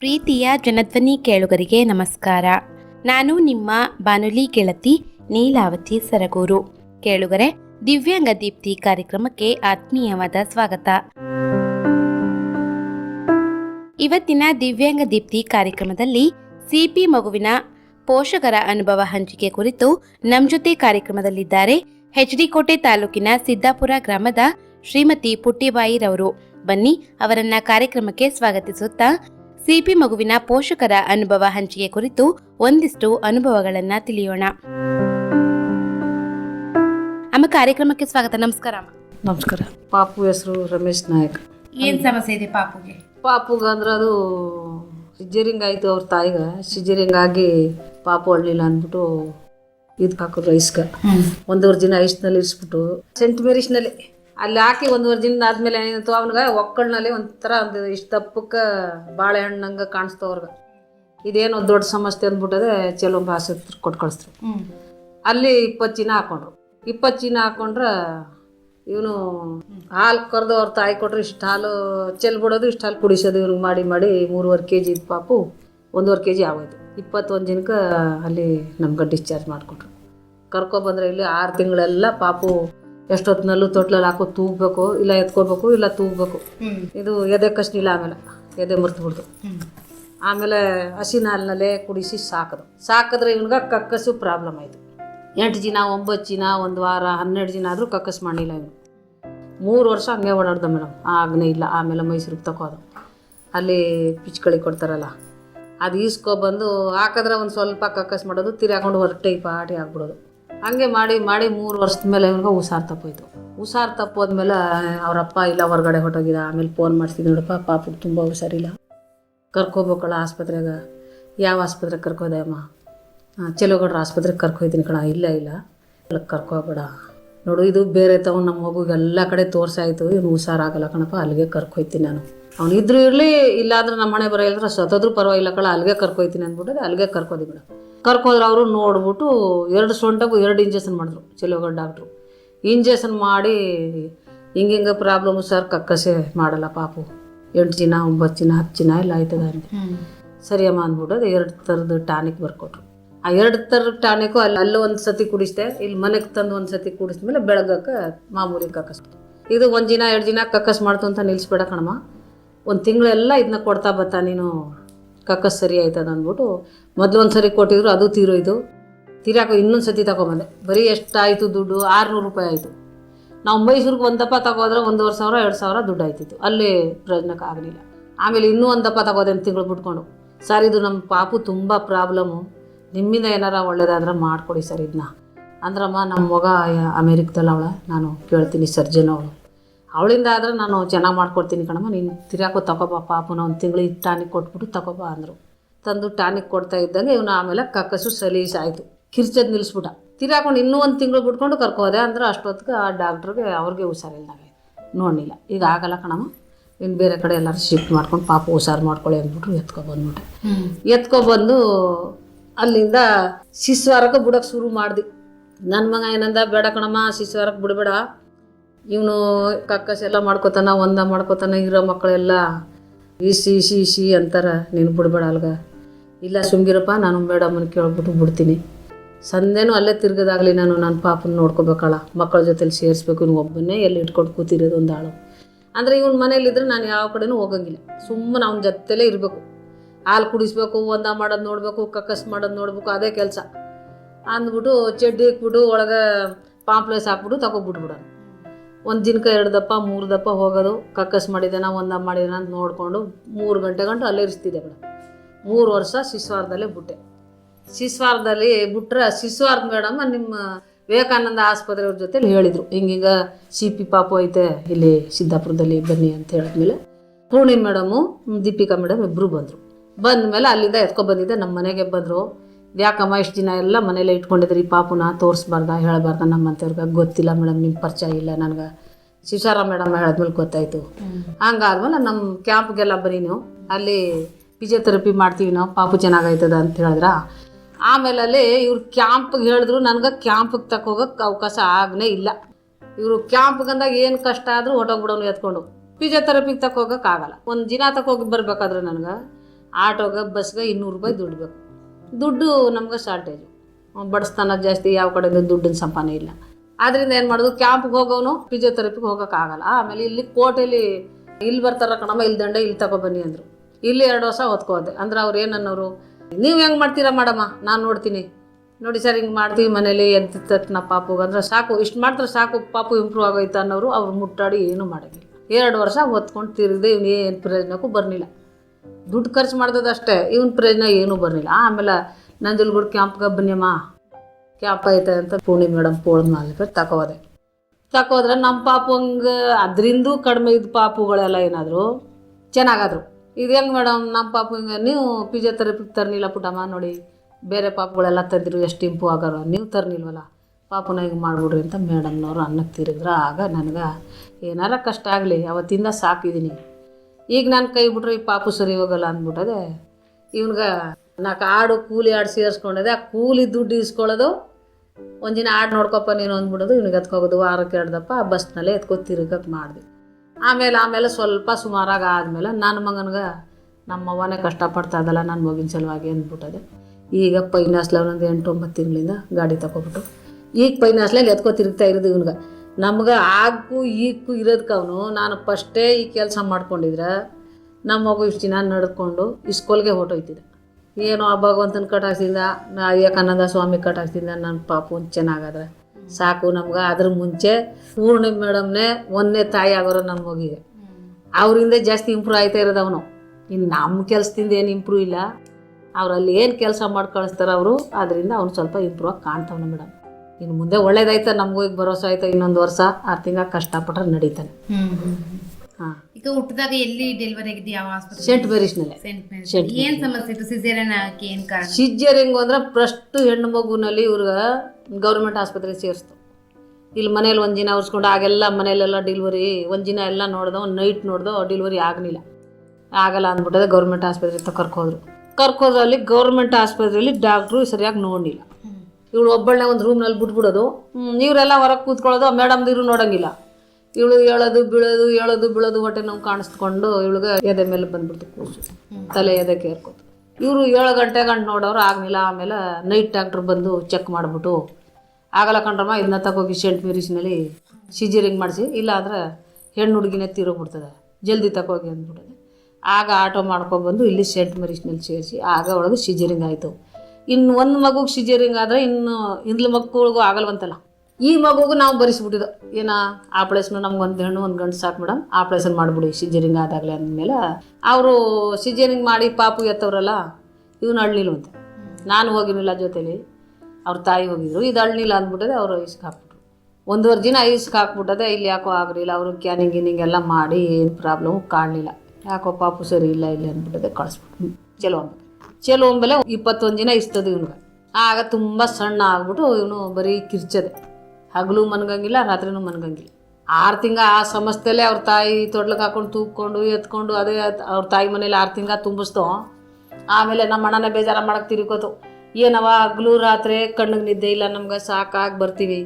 ಪ್ರೀತಿಯ ಜನಧ್ವನಿ ಕೇಳುಗರಿಗೆ ನಮಸ್ಕಾರ. ನಾನು ನಿಮ್ಮ ಬಾನುಲಿ ಗೆಳತಿ ನೀಲಾವತಿ ಸರಗೂರು. ಕೇಳುಗರೆ, ದಿವ್ಯಾಂಗ ದೀಪ್ತಿ ಕಾರ್ಯಕ್ರಮಕ್ಕೆ ಆತ್ಮೀಯವಾದ ಸ್ವಾಗತ. ಇವತ್ತಿನ ದಿವ್ಯಾಂಗ ದೀಪ್ತಿ ಕಾರ್ಯಕ್ರಮದಲ್ಲಿ ಸಿಪಿ ಮಗುವಿನ ಪೋಷಕರ ಅನುಭವ ಹಂಚಿಕೆ ಕುರಿತು ನಮ್ಮ ಜೊತೆ ಕಾರ್ಯಕ್ರಮದಲ್ಲಿದ್ದಾರೆ ಎಚ್ ಡಿ ಕೋಟೆ ತಾಲೂಕಿನ ಸಿದ್ದಾಪುರ ಗ್ರಾಮದ ಶ್ರೀಮತಿ ಪುಟ್ಟಿಬಾಯಿರವರು ಬನ್ನಿ ಅವರನ್ನ ಕಾರ್ಯಕ್ರಮಕ್ಕೆ ಸ್ವಾಗತಿಸುತ್ತಾ ಸಿಪಿ ಮಗುವಿನ ಪೋಷಕರ ಅನುಭವ ಹಂಚಿಕೆ ಕುರಿತು ಒಂದಿಷ್ಟು ಅನುಭವಗಳನ್ನ ತಿಳಿಯೋಣ. ಅಮ್ಮ ಕಾರ್ಯಕ್ರಮಕ್ಕೆ ಸ್ವಾಗತ. ನಮಸ್ಕಾರ ಅಮ್ಮ. ನಮಸ್ಕಾರ. ಪಾಪು ಹೆಸರು ರಮೇಶ್ ನಾಯಕ್. ಏನ್ ಸಮಸ್ಯೆ ಇದೆ ಪಾಪುಗೆ? ಪಾಪುಗೆ ಅಂದ್ರೆ ಅದು ಸಿಜರಿಂಗ್ ಆಯಿತು ಅವ್ರ ತಾಯಿಗೆ. ಸಿಜರಿಂಗ್ ಆಗಿ ಪಾಪು ಅಳ್ಳಿಲ್ಲ ಅಂದ್ಬಿಟ್ಟು ಇದಕ್ಕೆ ಹಾಕಿದ್ರು ಐಸ್ಗೆ ಒಂದೂವರೆ ದಿನ ಐಸ್ನಲ್ಲಿ ಇರಿಸ್ಬಿಟ್ಟು ಸೆಂಟ್ ಮೇರಿಸ್ನಲ್ಲಿ ಅಲ್ಲಿ ಹಾಕಿ ಒಂದುವರೆ ದಿನ ಆದ್ಮೇಲೆ ಏನಾಯ್ತು ಅವನಿಗೆ ಒಕ್ಕಳ್ನಲ್ಲಿ ಒಂಥರ ಒಂದು ಇಷ್ಟು ದಪ್ಪಕ್ಕೆ ಬಾಳೆಹಣ್ಣಂಗೆ ಕಾಣಿಸ್ತು ಅವ್ರಿಗೆ. ಇದೇನೋ ದೊಡ್ಡ ಸಮಸ್ಯೆ ಅಂದ್ಬಿಟ್ಟದೆ ಚೆಲುಂಬ ಆಸ್ಪತ್ರೆ ಕೊಟ್ಟು ಕಳಿಸ್ರು. ಅಲ್ಲಿ ಇಪ್ಪತ್ತು ಚೀನ ಹಾಕೊಂಡ್ರು. ಇಪ್ಪತ್ತು ಚೀನ ಹಾಕೊಂಡ್ರೆ ಇವನು ಹಾಲು ಕರೆದು ಅವ್ರ ತಾಯಿ ಕೊಟ್ರೆ ಇಷ್ಟು ಹಾಲು ಚೆಲ್ಬಿಡೋದು ಇಷ್ಟು ಹಾಲು ಕುಡಿಸೋದು ಇವ್ನಿಗೆ ಮಾಡಿ ಮಾಡಿ ಮೂರುವರೆ ಕೆ ಜಿ ಪಾಪು ಒಂದೂವರೆ ಕೆ ಜಿ ಆಗೋಯ್ತು. ಇಪ್ಪತ್ತೊಂದು ದಿನಕ್ಕೆ ಅಲ್ಲಿ ನಮ್ಗೆ ಡಿಸ್ಚಾರ್ಜ್ ಮಾಡಿಕೊಟ್ರು. ಕರ್ಕೊಬಂದ್ರೆ ಇಲ್ಲಿ ಆರು ತಿಂಗಳೆಲ್ಲ ಪಾಪು ಎಷ್ಟೊತ್ತಿನಲ್ಲೂ ತೊಟ್ಲಲ್ಲಿ ಹಾಕೋ ತೂಗಬೇಕು ಇಲ್ಲ ಎತ್ಕೋಬೇಕು ಇಲ್ಲ ತೂಗಬೇಕು. ಇದು ಎದೆ ಕಷ್ಟಿಲ್ಲ ಆಮೇಲೆ ಎದೆ ಮರ್ತು ಬಿಡ್ತು ಆಮೇಲೆ ಹಸಿನ ಹಾಲಿನಲ್ಲೇ ಕುಡಿಸಿ ಸಾಕಿದ್ರು ಸಾಕಿದ್ರೆ ಇವ್ನಿಗೆ ಕಕ್ಕಸು ಪ್ರಾಬ್ಲಮ್ ಆಯಿತು. ಎಂಟು ದಿನ ಒಂಬತ್ತು ದಿನ ಒಂದು ವಾರ ಹನ್ನೆರಡು ದಿನ ಆದರೂ ಕಕ್ಕಸ್ ಮಾಡಿಲ್ಲ ಇವನು. ಮೂರು ವರ್ಷ ಹಂಗೆ ಓಡಾಡ್ದ ಮೇಡಮ್ ಆಗ್ನೇ ಇಲ್ಲ. ಆಮೇಲೆ ಮೈಸೂರಿಗೆ ತಗೋದು ಅಲ್ಲಿ ಪಿಚ್ಕಳಿ ಕೊಡ್ತಾರಲ್ಲ ಅದು ಈಸ್ಕೊಬಂದು ಹಾಕಿದ್ರೆ ಒಂದು ಸ್ವಲ್ಪ ಕಕ್ಕಸ್ ಮಾಡೋದು ತಿರ್ಗಾಕೊಂಡು ಹೊರಟೈ ಪಾಟಿ ಆಗ್ಬಿಡೋದು. ಹಂಗೆ ಮಾಡಿ ಮಾಡಿ ಮೂರು ವರ್ಷದ ಮೇಲೆ ಇವ್ರಿಗೆ ಹುಷಾರು ತಪ್ಪೋಯ್ತು. ಹುಷಾರು ತಪ್ಪೋದ್ಮೇಲೆ ಅವರಪ್ಪ ಇಲ್ಲ ಹೊರಗಡೆ ಹೊಟ್ಟೋಗಿದ ಆಮೇಲೆ ಫೋನ್ ಮಾಡಿಸಿದ್ ನೋಡಪ್ಪ, ಪಾಪಗೆ ತುಂಬ ಹುಷಾರಿಲ್ಲ. ಕರ್ಕೋಬೇಕಲ್ಲ ಆಸ್ಪತ್ರೆಗೆ. ಯಾವ ಆಸ್ಪತ್ರೆಗೆ ಕರ್ಕೋದೆ ಅಮ್ಮ? ಚೆಲುಗಡ್ರ ಆಸ್ಪತ್ರೆಗೆ ಕರ್ಕೊಯ್ತೀನಿ ಕಣ. ಇಲ್ಲ ಇಲ್ಲ. ಅಲ್ಲಿ ಕರ್ಕೋಬೇಡ. ನೋಡು, ಇದು ಬೇರೆ ತಗೊಂಡು ನಮ್ಮ ಮಗುಗೆಲ್ಲ ಕಡೆ ತೋರ್ಸಾಯ್ತು. ಇವ್ನು ಹುಷಾರಾಗಲ್ಲ ಕಣಪ್ಪ. ಅಲ್ಲಿಗೆ ಕರ್ಕೊಯ್ತೀನಿ ನಾನು. ಅವ್ನು ಇದ್ರೂ ಇರಲಿ ಇಲ್ಲಾಂದ್ರೆ ನಮ್ಮ ಮನೆ ಬರೋ ಇಲ್ಲದ್ರೆ ಸತ್ತೋದ್ರೂ ಪರವಾಗಿಲ್ಲ ಕಳ ಅಲ್ಲಿಗೆ ಕರ್ಕೊಯ್ತೀನಿ ಅಂದ್ಬಿಟ್ಟು ಅಲ್ಲಿಗೆ ಕರ್ಕೋದಿ ಬಿಡ. ಕರ್ಕೋದ್ರೆ ಅವರು ನೋಡ್ಬಿಟ್ಟು ಎರಡು ಸೊಂಟಕ್ಕೂ ಎರಡು ಇಂಜೆಕ್ಷನ್ ಮಾಡಿದ್ರು ಚಲೋ ಡಾಕ್ಟ್ರು ಇಂಜೆಕ್ಷನ್ ಮಾಡಿ ಹಿಂಗೆ ಹಿಂಗೆ ಪ್ರಾಬ್ಲಮ್ ಸರ್ ಕಕ್ಕಸೆ ಮಾಡಲ್ಲ ಪಾಪು. ಎಂಟು ದಿನ ಒಂಬತ್ತು ದಿನ ಹತ್ತು ದಿನ ಎಲ್ಲ ಆಯ್ತದ ಅಂತ ಸರಿ ಅಮ್ಮ ಅಂದ್ಬಿಟ್ಟು ಅದು ಎರಡು ಥರದ ಟಾನಿಕ್ ಬರ್ಕೊಟ್ರು. ಆ ಎರಡು ಥರದ ಟಾನಿಕ್ಕು ಅಲ್ಲಿ ಅಲ್ಲೂ ಒಂದು ಸತಿ ಕುಡಿಸ್ದೆ ಇಲ್ಲಿ ಮನೆಗೆ ತಂದು ಒಂದು ಸತಿ ಕುಡಿಸ್ಮೇಲೆ ಬೆಳಗಕ್ಕೆ ಮಾಮೂಲಿ ಕಕ್ಕಸ್. ಇದು ಒಂದು ದಿನ ಎರಡು ದಿನ ಕಕ್ಕಸ್ ಮಾಡ್ತು ಅಂತ ನಿಲ್ಲಿಸ್ಬೇಡ ಕಣಮ್ಮ. ಒಂದು ತಿಂಗಳೆಲ್ಲ ಇದನ್ನ ಕೊಡ್ತಾ ಬತ್ತಾ ನೀನು. ಕಕ್ಕ ಸರಿ ಆಯ್ತದ ಅಂದ್ಬಿಟ್ಟು ಮೊದಲು ಒಂದು ಸರಿ ಕೊಟ್ಟಿದ್ರು, ಅದು ತೀರೋಯ್ತು ತೀರಾಕೋ ಇನ್ನೊಂದು ಸತಿ ತಗೊಂಬಂದೆ. ಬರೀ ಎಷ್ಟಾಯಿತು ದುಡ್ಡು? ಆರುನೂರು ರೂಪಾಯಿ ಆಯಿತು. ನಾವು ಮೈಸೂರಿಗೆ ಒಂದು ದಪ್ಪ ತಗೋದ್ರೆ ಒಂದೂವರೆ ಸಾವಿರ, ಎರಡು ಸಾವಿರ ದುಡ್ಡು ಆಯ್ತಿತ್ತು. ಅಲ್ಲಿ ಪ್ರಯೋಜನಕ್ಕೆ ಆಗಲಿಲ್ಲ. ಆಮೇಲೆ ಇನ್ನೂ ಒಂದು ದಪ್ಪ ತಗೋದೆ ಅಂತ ತಿಂಗಳು ಬಿಟ್ಕೊಂಡು. ಸರ್, ಇದು ನಮ್ಮ ಪಾಪು ತುಂಬ ಪ್ರಾಬ್ಲಮ್ಮು ನಿಮ್ಮಿಂದ ಏನಾರ ಒಳ್ಳೇದಾದ್ರೆ ಮಾಡಿಕೊಡಿ ಸರ್ ಇದನ್ನ ಅಂದ್ರಮ್ಮ ನಮ್ಮ ಮಗ ಅಮೇರಿಕದಲ್ಲಿ ಅವಳ. ನಾನು ಕೇಳ್ತೀನಿ ಸರ್ಜನ್ ಅವಳು ಅವಳಿಂದ ಆದರೆ ನಾನು ಚೆನ್ನಾಗಿ ಮಾಡ್ಕೊಡ್ತೀನಿ ಕಣಮ್ಮ. ನೀನು ತಿರ್ಯಾಕೋ ತಗೋಬಾ, ಪಾಪನ ಒಂದು ತಿಂಗಳಿಗೆ ಟಾನಿಕ್ ಕೊಟ್ಬಿಟ್ಟು ತಗೋಬಾ ಅಂದರು. ತಂದು ಟಾನಿಕ್ ಕೊಡ್ತಾ ಇದ್ದಂಗೆ ಇವನು ಆಮೇಲೆ ಕಕ್ಕಸು ಸಲೀಸ್ ಆಯಿತು. ಕಿರ್ಚದ್ ನಿಲ್ಲಿಸ್ಬಿಟ್ಟ ತಿರಾಕೊಂಡು ಇನ್ನೂ ಒಂದು ತಿಂಗಳು ಬಿಟ್ಕೊಂಡು ಕರ್ಕೋದೆ ಅಂದ್ರೆ ಅಷ್ಟೊತ್ತಿಗೆ ಆ ಡಾಕ್ಟ್ರಿಗೆ ಅವ್ರಿಗೆ ಹುಷಾರಿಲ್ದಾಗ ನೋಡಲಿಲ್ಲ. ಈಗ ಆಗಲ್ಲ ಕಣಮ್ಮ. ಇನ್ನು ಬೇರೆ ಕಡೆ ಎಲ್ಲರೂ ಶಿಫ್ಟ್ ಮಾಡ್ಕೊಂಡು ಪಾಪ ಹುಷಾರು ಮಾಡ್ಕೊಳ್ಳಿ ಅಂದ್ಬಿಟ್ರು ಎತ್ಕೊಬಂದ್ಬಿಟ್ಟೆ ಎತ್ಕೊಬಂದು ಅಲ್ಲಿಂದ ಶಿಸ್ವಾರಕ್ಕೆ ಬಿಡೋಕೆ ಶುರು ಮಾಡ್ದು. ನನ್ನ ಮಗ ಏನಂದ, ಬೇಡ ಕಣಮ್ಮ, ಶಿಸ್ವಾರಕ್ಕೆ ಬಿಡಬೇಡ. ಇವನು ಕಕ್ಕಸ್ ಎಲ್ಲ ಮಾಡ್ಕೋತಾನ, ಒಂದ ಮಾಡ್ಕೋತಾನ, ಇರೋ ಮಕ್ಕಳೆಲ್ಲ ಇಸಿ ಇಸಿ ಇಸಿ ಅಂತಾರ. ನೀನು ಬಿಡ್ಬೇಡ ಅಲ್ಗ. ಇಲ್ಲ ಸುಮ್ಗಿರಪ್ಪ, ನಾನು ಮೇಡಮನ್ನ ಕೇಳ್ಬಿಟ್ಟು ಬಿಡ್ತೀನಿ. ಸಂದೇನೂ ಅಲ್ಲೇ ತಿರ್ಗೋದಾಗಲಿ ನಾನು ನನ್ನ ಪಾಪನ ನೋಡ್ಕೋಬೇಕಲ್ಲ ಮಕ್ಕಳ ಜೊತೆಲಿ ಸೇರಿಸ್ಬೇಕು, ಇವ್ನು ಒಬ್ಬನೇ ಎಲ್ಲಿ ಇಟ್ಕೊಂಡು ಕೂತಿರೋದು ಒಂದು ಆಳು. ಅಂದರೆ ಇವ್ನ ಮನೇಲಿದ್ರೆ ನಾನು ಯಾವ ಕಡೆನೂ ಹೋಗಂಗಿಲ್ಲ. ಸುಮ್ಮನೆ ಅವ್ನ ಜೊತೆಲೇ ಇರಬೇಕು. ಹಾಲು ಕುಡಿಸ್ಬೇಕು, ಒಂದ ಮಾಡೋದು ನೋಡಬೇಕು, ಕಕ್ಕಸ್ ಮಾಡೋದು ನೋಡ್ಬೇಕು, ಅದೇ ಕೆಲಸ. ಅಂದ್ಬಿಟ್ಟು ಚಡ್ಡಿ ಇಕ್ಬಿಟ್ಟು ಒಳಗೆ ಪಾಂಪ್ಲೆಸ್ ಹಾಕ್ಬಿಟ್ಟು ತಗೊಬಿಟ್ಬಿಡೋನು ಒಂದು ದಿನಕ್ಕೆ ಎರಡು ದಪ್ಪ, ಮೂರು ದಪ್ಪ ಹೋಗೋದು, ಕಕ್ಕಸ್ ಮಾಡಿದ್ದೇನ ಒಂದ ಮಾಡಿದಾನ ಅಂತ ನೋಡಿಕೊಂಡು ಮೂರು ಗಂಟೆ ಗಂಟು ಅಲ್ಲೇ ಇರಿಸ್ತಿದ್ದೆ ಮೇಡಮ್ ಮೂರು ವರ್ಷ ಶಿಸ್ವಾರದಲ್ಲೇ ಬಿಟ್ಟೆ. ಶಿಸ್ವಾರದಲ್ಲಿ ಬಿಟ್ಟರೆ ಶಿಸ್ವಾರದ ಮೇಡಮ್ ನಿಮ್ಮ ವಿವೇಕಾನಂದ ಆಸ್ಪತ್ರೆಯವ್ರ ಜೊತೆ ಹೇಳಿದರು. ಹಿಂಗೀಗ ಸಿ ಪಿ ಪಾಪು ಐತೆ, ಇಲ್ಲಿ ಸಿದ್ದಾಪುರದಲ್ಲಿ ಬನ್ನಿ ಅಂತ ಹೇಳಿದ್ಮೇಲೆ ಪೂರ್ಣಿಮೆ ಮೇಡಮು, ದೀಪಿಕಾ ಮೇಡಮ್ ಇಬ್ಬರು ಬಂದರು. ಬಂದ ಮೇಲೆ ಅಲ್ಲಿಂದ ಎತ್ಕೊ ಬಂದಿದ್ದೆ ನಮ್ಮ ಮನೆಗೆ ಬಂದರು. ಯಾಕಮ್ಮ ಇಷ್ಟು ದಿನ ಎಲ್ಲ ಮನೇಲೆ ಇಟ್ಕೊಂಡಿದ್ರಿ ಪಾಪುನ ತೋರಿಸ್ಬಾರ್ದ, ಹೇಳಬಾರ್ದ ನಮ್ಮಂಥವ್ರಿಗೆ ಗೊತ್ತಿಲ್ಲ ಮೇಡಮ್ ನಿಮ್ಮ ಪರಿಚಯ ಇಲ್ಲ ನನಗೆ. ಶಿಶಾರಾಮ್ ಮೇಡಮ್ ಹೇಳಿದ್ಮೇಲೆ ಗೊತ್ತಾಯ್ತು. ಹಂಗಾದ್ಮೇಲೆ ನಮ್ಮ ಕ್ಯಾಂಪ್ಗೆಲ್ಲ ಬರೀ ನೀವು, ಅಲ್ಲಿ ಫಿಸಿಯೋಥೆರಪಿ ಮಾಡ್ತೀವಿ ನಾವು, ಪಾಪು ಚೆನ್ನಾಗಾಯ್ತದ ಅಂತ ಹೇಳಿದ್ರ? ಆಮೇಲೆ ಅಲ್ಲಿ ಇವ್ರು ಕ್ಯಾಂಪ್ಗೆ ಹೇಳಿದ್ರು, ನನಗೆ ಕ್ಯಾಂಪ್ಗೆ ತಕ್ಕೋಗಕ್ಕೆ ಅವಕಾಶ ಆಗನೇ ಇಲ್ಲ. ಇವರು ಕ್ಯಾಂಪ್ಗೆ ಅಂದಾಗ ಏನು ಕಷ್ಟ ಆದರೂ ಹೊಟ್ಟೋಗ್ಬಿಡೋನು ಎತ್ಕೊಂಡು. ಫಿಸಿಯೋಥೆರಪಿಗೆ ತಕ್ಕ ಹೋಗಕ್ಕೆ ಆಗಲ್ಲ. ಒಂದು ದಿನ ಹೋಗಿ ಬರ್ಬೇಕಾದ್ರೆ ನನಗೆ, ಆಟೋಗ, ಬಸ್ಗೆ ಇನ್ನೂರು ರೂಪಾಯಿ ದುಡ್ಡು ಬೇಕು ದುಡ್ಡು ನಮ್ಗೆ ಶಾರ್ಟೇಜು ಬಡಿಸ್ತಾನ ಜಾಸ್ತಿ, ಯಾವ ಕಡೆಯಿಂದ ದುಡ್ಡಿನ ಸಂಪಾದನೆ ಇಲ್ಲ. ಆದ್ರಿಂದ ಏನು ಮಾಡೋದು? ಕ್ಯಾಂಪ್ಗೆ ಹೋಗೋನು ಫಿಸಿಯೋಥೆರಪಿಗೆ ಹೋಗೋಕ್ಕಾಗಲ್ಲ ಆಮೇಲೆ ಇಲ್ಲಿ ಕೋಟೆಯಲ್ಲಿ ಇಲ್ಲಿ ಬರ್ತಾರ ಕಣಮ್ಮ, ಇಲ್ಲಿ ದಂಡೆ ಇಲ್ಲಿ ತಗೊಬನ್ನಿ ಅಂದರು. ಇಲ್ಲಿ ಎರಡು ವರ್ಷ ಹೊತ್ಕೋದೆ ಅಂದ್ರೆ ಅವ್ರು ಏನನ್ನೋರು ನೀವು ಹೆಂಗೆ ಮಾಡ್ತೀರಾ ಮಾಡಮ್ಮ ನಾನು ನೋಡ್ತೀನಿ. ನೋಡಿ ಸರ್, ಹಿಂಗೆ ಮಾಡ್ತೀವಿ ಮನೇಲಿ ಎದ್ದ ತಕ್ಷಣ ಪಾಪುಗೆ ಅಂದ್ರೆ ಸಾಕು, ಇಷ್ಟು ಮಾಡಿದ್ರೆ ಸಾಕು, ಪಾಪು ಇಂಪ್ರೂವ್ ಆಗೋಯ್ತು ಅನ್ನೋರು ಅವ್ರು ಮುಟ್ಟಾಡಿ ಏನೂ ಮಾಡೋದಿಲ್ಲ ಎರಡು ವರ್ಷ ಹೊತ್ಕೊಂಡು ತಿರುಗದೆ ಇವನು ಏನು ಪ್ರಯೋಜನಕ್ಕೂ ಬರಲಿಲ್ಲ. ದುಡ್ಡು ಖರ್ಚು ಮಾಡ್ದದಷ್ಟೇ ಇವನ್ ಪ್ರಯೋಜನ ಏನೂ ಬರಲಿಲ್ಲ. ಆಮೇಲೆ ನಂಜಲ್ಗೂಡು ಕ್ಯಾಂಪ್ಗೆ ಬನ್ನಿಯಮ್ಮ. ಕ್ಯಾಂಪ್ ಐತೆ ಅಂತ ಪೂಣಿ ಮೇಡಮ್ ಪೋಳ್ ಮಾಲಿಕ ತಕೋದೆ. ತಕೋದ್ರೆ ನಮ್ಮ ಪಾಪ ಹಂಗೆ, ಅದರಿಂದೂ ಕಡಿಮೆ ಇದ್ದ ಪಾಪುಗಳೆಲ್ಲ ಏನಾದರೂ ಚೆನ್ನಾಗಾದ್ರು. ಇದು ಹೆಂಗೆ ಮೇಡಮ್ ನಮ್ಮ ಪಾಪು ಹಿಂಗೆ, ನೀವು ಫಿಸಿಯೋಥೆರಪಿಗೆ ತರ್ನಿಲ್ಲ ಪುಟ್ಟಮ್ಮ, ನೋಡಿ ಬೇರೆ ಪಾಪುಗಳೆಲ್ಲ ತಂದಿರು ಎಷ್ಟು ಇಂಪು ಆಗಾರ, ನೀವು ತರ್ನಿಲ್ವಲ್ಲ. ಪಾಪುನ ಹಿಂಗೆ ಮಾಡ್ಬಿಡ್ರಿ ಅಂತ ಮೇಡಮ್ನವ್ರು ಅನ್ನಕ್ಕೆ ತಿರುಗಿದ್ರೆ ಆಗ ನನಗೆ ಏನಾರ ಕಷ್ಟ ಆಗಲಿ, ಅವತ್ತಿಂದ ಸಾಕಿದ್ದೀನಿ ಈಗ ನಾನು ಕೈ ಬಿಟ್ರೆ ಈ ಪಾಪು ಸರಿ ಹೋಗಲ್ಲ ಅಂದ್ಬಿಟ್ಟದೆ. ಇವನ್ಗ ನಾಲ್ಕು ಆಡು ಕೂಲಿ ಆಡು ಸೇರಿಸ್ಕೊಂಡಿದೆ ಆ ಕೂಲಿ ದುಡ್ಡು ಇಸ್ಕೊಳ್ಳೋದು ಒಂದಿನ ಆಡು ನೋಡ್ಕೊಪ್ಪ ನೀನು ಅಂದ್ಬಿಡೋದು, ಇವ್ನಿಗೆ ಎತ್ಕೋಗೋದು ವಾರಕ್ಕೆ ಎರಡ್ದಪ್ಪ ಆ ಬಸ್ನಲ್ಲೇ ಎತ್ಕೊ ತಿರುಗಕ್ಕೆ ಮಾಡಿದೆ. ಆಮೇಲೆ ಆಮೇಲೆ ಸ್ವಲ್ಪ ಸುಮಾರಾಗಿ ಆದಮೇಲೆ ನನ್ನ ಮಗನಿಗೆ ನಮ್ಮ ಅವ್ವನೇ ಕಷ್ಟಪಡ್ತಾ ಇದ್ದಲ್ಲ ನನ್ನ ಮಗಿನ ಸಲುವಾಗಿ ಅಂದ್ಬಿಟ್ಟದೆ. ಈಗ ಪೈನಾಸ್ಲ ಒಂದೊಂದು ಎಂಟು ಒಂಬತ್ತು ತಿಂಗಳಿಂದ ಗಾಡಿ ತಗೊಬಿಟ್ಟು ಈಗ ಪೈನಾಸ್ಲಲ್ಲಿ ಎತ್ಕೊ ತಿರುಗ್ತಾ ಇರೋದು ಇವ್ನಿಗೆ. ನಮ್ಗೆ ಆಗು ಈಗೂ ಇರೋದಕ್ಕೆ ಅವನು ನಾನು ಫಸ್ಟೇ ಈ ಕೆಲಸ ಮಾಡ್ಕೊಂಡಿದ್ರೆ. ನಮ್ಮ ಮಗು ಇಷ್ಟು ದಿನ ನಡ್ಕೊಂಡು ಇಸ್ಕೋಲ್ಗೆ ಹೊರ್ಟೋಯ್ತಿದ್ದೆ. ಏನೋ ಆ ಭಗವಂತನ ಕಟಾಕ್ಸಿಂದ ನಾ ವಿವೇಕಾನಂದ ಸ್ವಾಮಿ ಕಟಾಕ್ಸಿಂದ ನನ್ನ ಪಾಪು ಚೆನ್ನಾಗಾದ್ರೆ. ಸಾಕು ನಮ್ಗೆ, ಅದ್ರ ಮುಂಚೆ ಪೂರ್ಣಿ ಮೇಡಮ್ನೇ ಒಂದನೇ ತಾಯಿ ಆಗೋರು ನನ್ನ ಮಗಿಗೆ. ಅವರಿಂದ ಜಾಸ್ತಿ ಇಂಪ್ರೂವ್ ಆಯ್ತಾ ಇರೋದು ಇನ್ನು ನಮ್ಮ ಕೆಲಸದಿಂದ ಏನು ಇಂಪ್ರೂವ್ ಇಲ್ಲ. ಅವರಲ್ಲಿ ಏನು ಕೆಲಸ ಮಾಡಿ ಕಳಿಸ್ತಾರೆ ಅವರು, ಅದರಿಂದ ಅವ್ನು ಸ್ವಲ್ಪ ಇಂಪ್ರೂವ್ ಆಗಿ ಕಾಣ್ತವನು ಮೇಡಮ್. ಇನ್ನು ಮುಂದೆ ಒಳ್ಳೇದಾಯ್ತು ನಮಗೂ ಈಗ ಭರೋಸೆ ಆಯ್ತಾ ಇನ್ನೊಂದು ವರ್ಷ ಆರು ತಿಂಗಳ ಕಷ್ಟಪಟ್ರೆ ನಡೀತಾನೆ. ಹಾಂ. ಈಗ ಹುಟ್ಟಿದಾಗ ಎಲ್ಲಿ ಡೆಲಿವರಿ ಆಗಿದೆ ಯಾವ ಆಸ್ಪತ್ರೆ? ಸೆಂಟ್ ಮೇರಿಸ್ನಲ್ಲೇ ಏನ್ ಸಮಸ್ಯೆ ಇತ್ತು? ಸಿಸೇರಿಯನ್ ಹಾಕಿ ಏನ್ ಕಾರಣ? ಅಂದ್ರೆ ಫಸ್ಟ್ ಹೆಣ್ಣು ಮಗುನಲ್ಲಿ ಇವ್ರಿಗೆ ಗೌರ್ಮೆಂಟ್ ಆಸ್ಪತ್ರೆಗೆ ಸೇರಿಸ್ತು. ಇಲ್ಲಿ ಮನೇಲಿ ಒಂದು ದಿನ ಉರ್ಸ್ಕೊಂಡು ಆಗೆಲ್ಲ ಮನೇಲೆಲ್ಲ ಡಿಲ್ವರಿ ಒಂದು ದಿನ ಎಲ್ಲ ನೋಡ್ದೆ ಒಂದು ನೈಟ್ ನೋಡ್ದೆ ಡೆಲಿವರಿ ಆಗಲಿಲ್ಲ. ಆಗಲ್ಲ ಅಂದ್ಬಿಟ್ಟದೆ ಗೌರ್ಮೆಂಟ್ ಆಸ್ಪತ್ರೆ ಅಂತ ಕರ್ಕೋದ್ರು. ಕರ್ಕೋದ್ರಲ್ಲಿ ಗೌರ್ಮೆಂಟ್ ಆಸ್ಪತ್ರೆಯಲ್ಲಿ ಡಾಕ್ಟ್ರು ಸರಿಯಾಗಿ ನೋಡಲಿಲ್ಲ. ಇವಳು ಒಬ್ಬಳನ್ನ ಒಂದು ರೂಮ್ನಲ್ಲಿ ಬಿಟ್ಬಿಡೋದು. ನೀವರೆಲ್ಲ ಹೊರಗೆ ಕೂತ್ಕೊಳ್ಳೋದು ಮೇಡಮ್ ಇವರು ನೋಡಂಗಿಲ್ಲ. ಇವಳು ಹೇಳೋದು ಬೀಳೋದು ಹೇಳೋದು ಬೀಳೋದು ಹೊಟ್ಟೆ ನಾವು ಕಾಣಿಸ್ಕೊಂಡು ಇವಳಿಗೆ ಎದೆ ಮೇಲೆ ಬಂದ್ಬಿಡ್ತು ಕೂಸು ತಲೆ ಎದೆ ಕೇರ್ಕೋತು. ಇವರು ಏಳು ಗಂಟೆ ಗಂಟೆ ನೋಡೋರು ಆಗಲಿಲ್ಲ, ಆಮೇಲೆ ನೈಟ್ ಡಾಕ್ಟ್ರ್ ಬಂದು ಚೆಕ್ ಮಾಡಿಬಿಟ್ಟು, ಆಗಲ್ಲ ಕಂಡ್ರಮ್ಮ ಇದನ್ನ ತಗೋಗಿ ಸೆಂಟ್ ಮೇರಿಸ್ನಲ್ಲಿ ಸಿಜರಿಂಗ್ ಮಾಡಿಸಿ ಇಲ್ಲ ಅಂದ್ರೆ ಹೆಣ್ಣು ಹುಡುಗಿನೇ ತೀರೋಗ್ಬಿಡ್ತದೆ ಜಲ್ದಿ ತಗೋಗಿ ಅಂದ್ಬಿಟ್ಟದೆ ಆಗ ಆಟೋ ಮಾಡ್ಕೊಬಂದು ಇಲ್ಲಿ ಸೆಂಟ್ ಮೇರಿಸ್ನಲ್ಲಿ ಸೇರಿಸಿ, ಆಗ ಒಳಗೆ ಸಿಜರಿಂಗ್ ಆಯಿತು. ಇನ್ನು ಒಂದು ಮಗುಗೆ ಸಿಜರಿಂಗ್ ಆದರೆ ಇನ್ನು ಹಿಂದ್ಲ ಮಕ್ಕಳಿಗೂ ಆಗಲ್ವಂತಲ್ಲ. ಈ ಮಗುಗೂ ನಾವು ಬರಿಸ್ಬಿಟ್ಟಿದ್ದು. ಏನ, ಆಪ್ರೇಷನ್ ನಮ್ಗೆ ಒಂದು ಹೆಣ್ಣು, ಒಂದು ಗಂಡು ಸಾಕು ಮೇಡಮ್ ಆಪ್ರೇಷನ್ ಮಾಡಿಬಿಡಿ ಸಿಜರಿಂಗ್ ಆದಾಗಲೇ ಅಂದಮೇಲೆ. ಅವರು ಸಿಜರಿಂಗ್ ಮಾಡಿ ಪಾಪು ಎತ್ತವ್ರಲ್ಲ, ಇವನು ಅಳ್ಳಿಲ್ವಂತೆ. ನಾನು ಹೋಗಿರಲಿಲ್ಲ ಜೊತೇಲಿ. ಅವ್ರ ತಾಯಿ ಹೋಗಿದ್ರು. ಇದು ಅಳ್ಳಿಲ್ಲ ಅಂದ್ಬಿಟ್ಟದೆ ಅವರು ಐಸ್ಗೆ ಹಾಕ್ಬಿಟ್ರು. ಒಂದೂವರೆ ದಿನ ಐಸ್ಗೆ ಹಾಕ್ಬಿಟ್ಟದೆ, ಇಲ್ಲಿ ಯಾಕೋ ಆಗಲಿಲ್ಲ. ಅವರು ಕ್ಯಾನಿಂಗ್ ಗಿನಿಂಗ್ ಎಲ್ಲ ಮಾಡಿ ಏನು ಪ್ರಾಬ್ಲಮ್ ಕಾಣಲಿಲ್ಲ. ಯಾಕೋ ಪಾಪು ಸರಿ ಇಲ್ಲ ಇಲ್ಲ ಅಂದ್ಬಿಟ್ಟದೆ ಕಳಿಸ್ಬಿಟ್ಟು ಚಲೋ ಅಂದ್ಬಿಟ್ಟು. ಚಲೋ ಒಂಬೆಲೆ ಇಪ್ಪತ್ತೊಂದು ದಿನ ಇಸ್ತದೆ ಇವನಿಗೆ. ಆಗ ತುಂಬ ಸಣ್ಣ ಆಗ್ಬಿಟ್ಟು ಇವನು ಬರೀ ಕಿರ್ಚದೆ. ಹಗಲು ಮನ್ಗಂಗಿಲ್ಲ, ರಾತ್ರಿನೂ ಮನ್ಗಂಗಿಲ್ಲ. ಆರು ತಿಂಗ ಆ ಸಮಸ್ಯೆಲೇ ಅವ್ರ ತಾಯಿ ತೊಡ್ಲಕ್ಕೆ ಹಾಕೊಂಡು ತೂಕೊಂಡು ಎತ್ಕೊಂಡು, ಅದೇ ಅವ್ರ ತಾಯಿ ಮನೇಲಿ ಆರು ತಿಂಗ ತುಂಬಿಸ್ತೋ ಆಮೇಲೆ ನಮ್ಮ ಅಣ್ಣನ ಬೇಜಾರ ಮಾಡಕ್ಕೆ ತಿರುಗೋತು ಏನವ ಹಗ್ಲು ರಾತ್ರಿ ಕಣ್ಣಿಗೆ ನಿದ್ದೆ ಇಲ್ಲ ನಮ್ಗೆ, ಸಾಕಾಗಿ ಬರ್ತೀವಿ.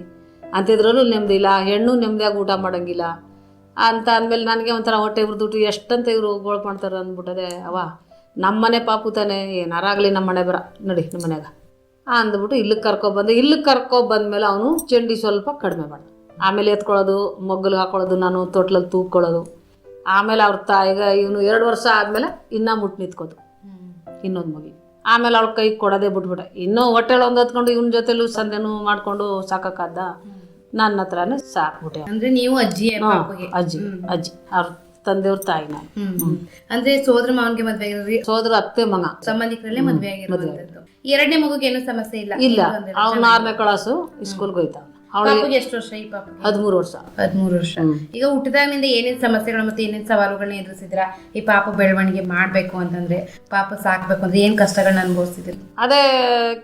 ಅಂತಿದ್ರೂ ನೆಮ್ಮದಿ ಇಲ್ಲ, ಹೆಣ್ಣು ನೆಮ್ಮದಿಯಾಗಿ ಊಟ ಮಾಡೋಂಗಿಲ್ಲ. ಅಂತ ಅಂದಮೇಲೆ ನನಗೆ ಒಂಥರ ಹೊಟ್ಟೆ ಹುರಿದುಬಿಟ್ಟು ಎಷ್ಟಂತ ಇವರು ಗೋಳು ಮಾಡ್ತಾರೆ ಅಂದ್ಬಿಟ್ಟದೆ ಅವ ನಮ್ಮನೆ ಪಾಪು ತಾನೆ ಏನಾರಾಗಲಿ ನಮ್ಮ ಮನೆ ಬರ. ನಡಿ ನಮ್ಮ ಮನೆಗೆ ಅಂದ್ಬಿಟ್ಟು ಇಲ್ಲಿಗೆ ಕರ್ಕೊಬಂದು ಇಲ್ಲಿಗೆ ಕರ್ಕೊಬಂದ್ಮೇಲೆ ಅವನು ಚಂಡಿ ಸ್ವಲ್ಪ ಕಡಿಮೆ ಮಾಡ್ದ. ಆಮೇಲೆ ಎತ್ಕೊಳ್ಳೋದು ಮೊಗ್ಗಲು ಹಾಕೊಳ್ಳೋದು ನಾನು ತೊಟ್ಲಲ್ಲಿ ತೂಕೊಳ್ಳೋದು ಆಮೇಲೆ ಅವ್ರ ತಾಯಿಗೆ ಇವನು ಎರಡು ವರ್ಷ ಆದಮೇಲೆ ಇನ್ನೂ ಮುಟ್ಟು ನಿಂತ್ಕೋದು ಇನ್ನೊಂದು ಮಗಿ. ಆಮೇಲೆ ಅವಳ ಕೈ ಕೊಡೋದೇ ಬಿಟ್ಬಿಟ್ಟೆ. ಇನ್ನೂ ಹೊಟ್ಟೆಲ್ ಒಂದು ಹತ್ಕೊಂಡು ಇವನ ಜೊತೆಲೂ ಸಂದೆನೂ ಮಾಡಿಕೊಂಡು ಸಾಕಕ್ಕಾದ ನನ್ನ ಹತ್ರನೇ ಸಾಕ್ಬಿಟ್ಟೆ ಅಂದ್ರೆ ನೀವು ಅಜ್ಜಿ ಅಜ್ಜಿ ಅಜ್ಜಿ. ಅವ್ರ ತಂದೆಯವ್ರ ತಾಯಿ ನಾನು. ಅಂದ್ರೆ ಸೋದರ ಮಾವನ್ಗೆ ಮದ್ವೆ ಆಗಿರೋದು. ಸೋದರ ಅತ್ತೆ ಮಗ. ಸಂಬಂಧಿಕರಲ್ಲೇ ಮದ್ವೆ ಆಗಿರೋದು ಎರಡನೇ ಮಗುಗೆ ಏನು ಸಮಸ್ಯೆ ಇಲ್ಲ? ಇಲ್ಲ. ಅವ್ನ ಆರನೇ ಕ್ಲಾಸು ಸ್ಕೂಲ್ಗೆ ಹೋಯ್ತ. ಅವಳಿಗೆ ಎಷ್ಟು ವರ್ಷ ಈ ಪಾಪ ಹದಿಮೂರು ವರ್ಷ. ಹದಿಮೂರು ವರ್ಷ. ಈಗ ಹುಟ್ಟಿದಾಗಿನಿಂದ ಏನೇನ್ ಸಮಸ್ಯೆಗಳು ಮತ್ತೆ ಏನೇನ್ ಸವಾಲುಗಳನ್ನ ಎದುರಿಸಿದ್ರ? ಈ ಪಾಪ ಬೆಳವಣಿಗೆ ಮಾಡ್ಬೇಕು ಅಂತಂದ್ರೆ ಪಾಪ ಸಾಕ್ಬೇಕು ಅಂದ್ರೆ ಏನ್ ಕಷ್ಟಗಳನ್ನ ಅನುಭವಿಸಿದ್ರಿ ಅದೇ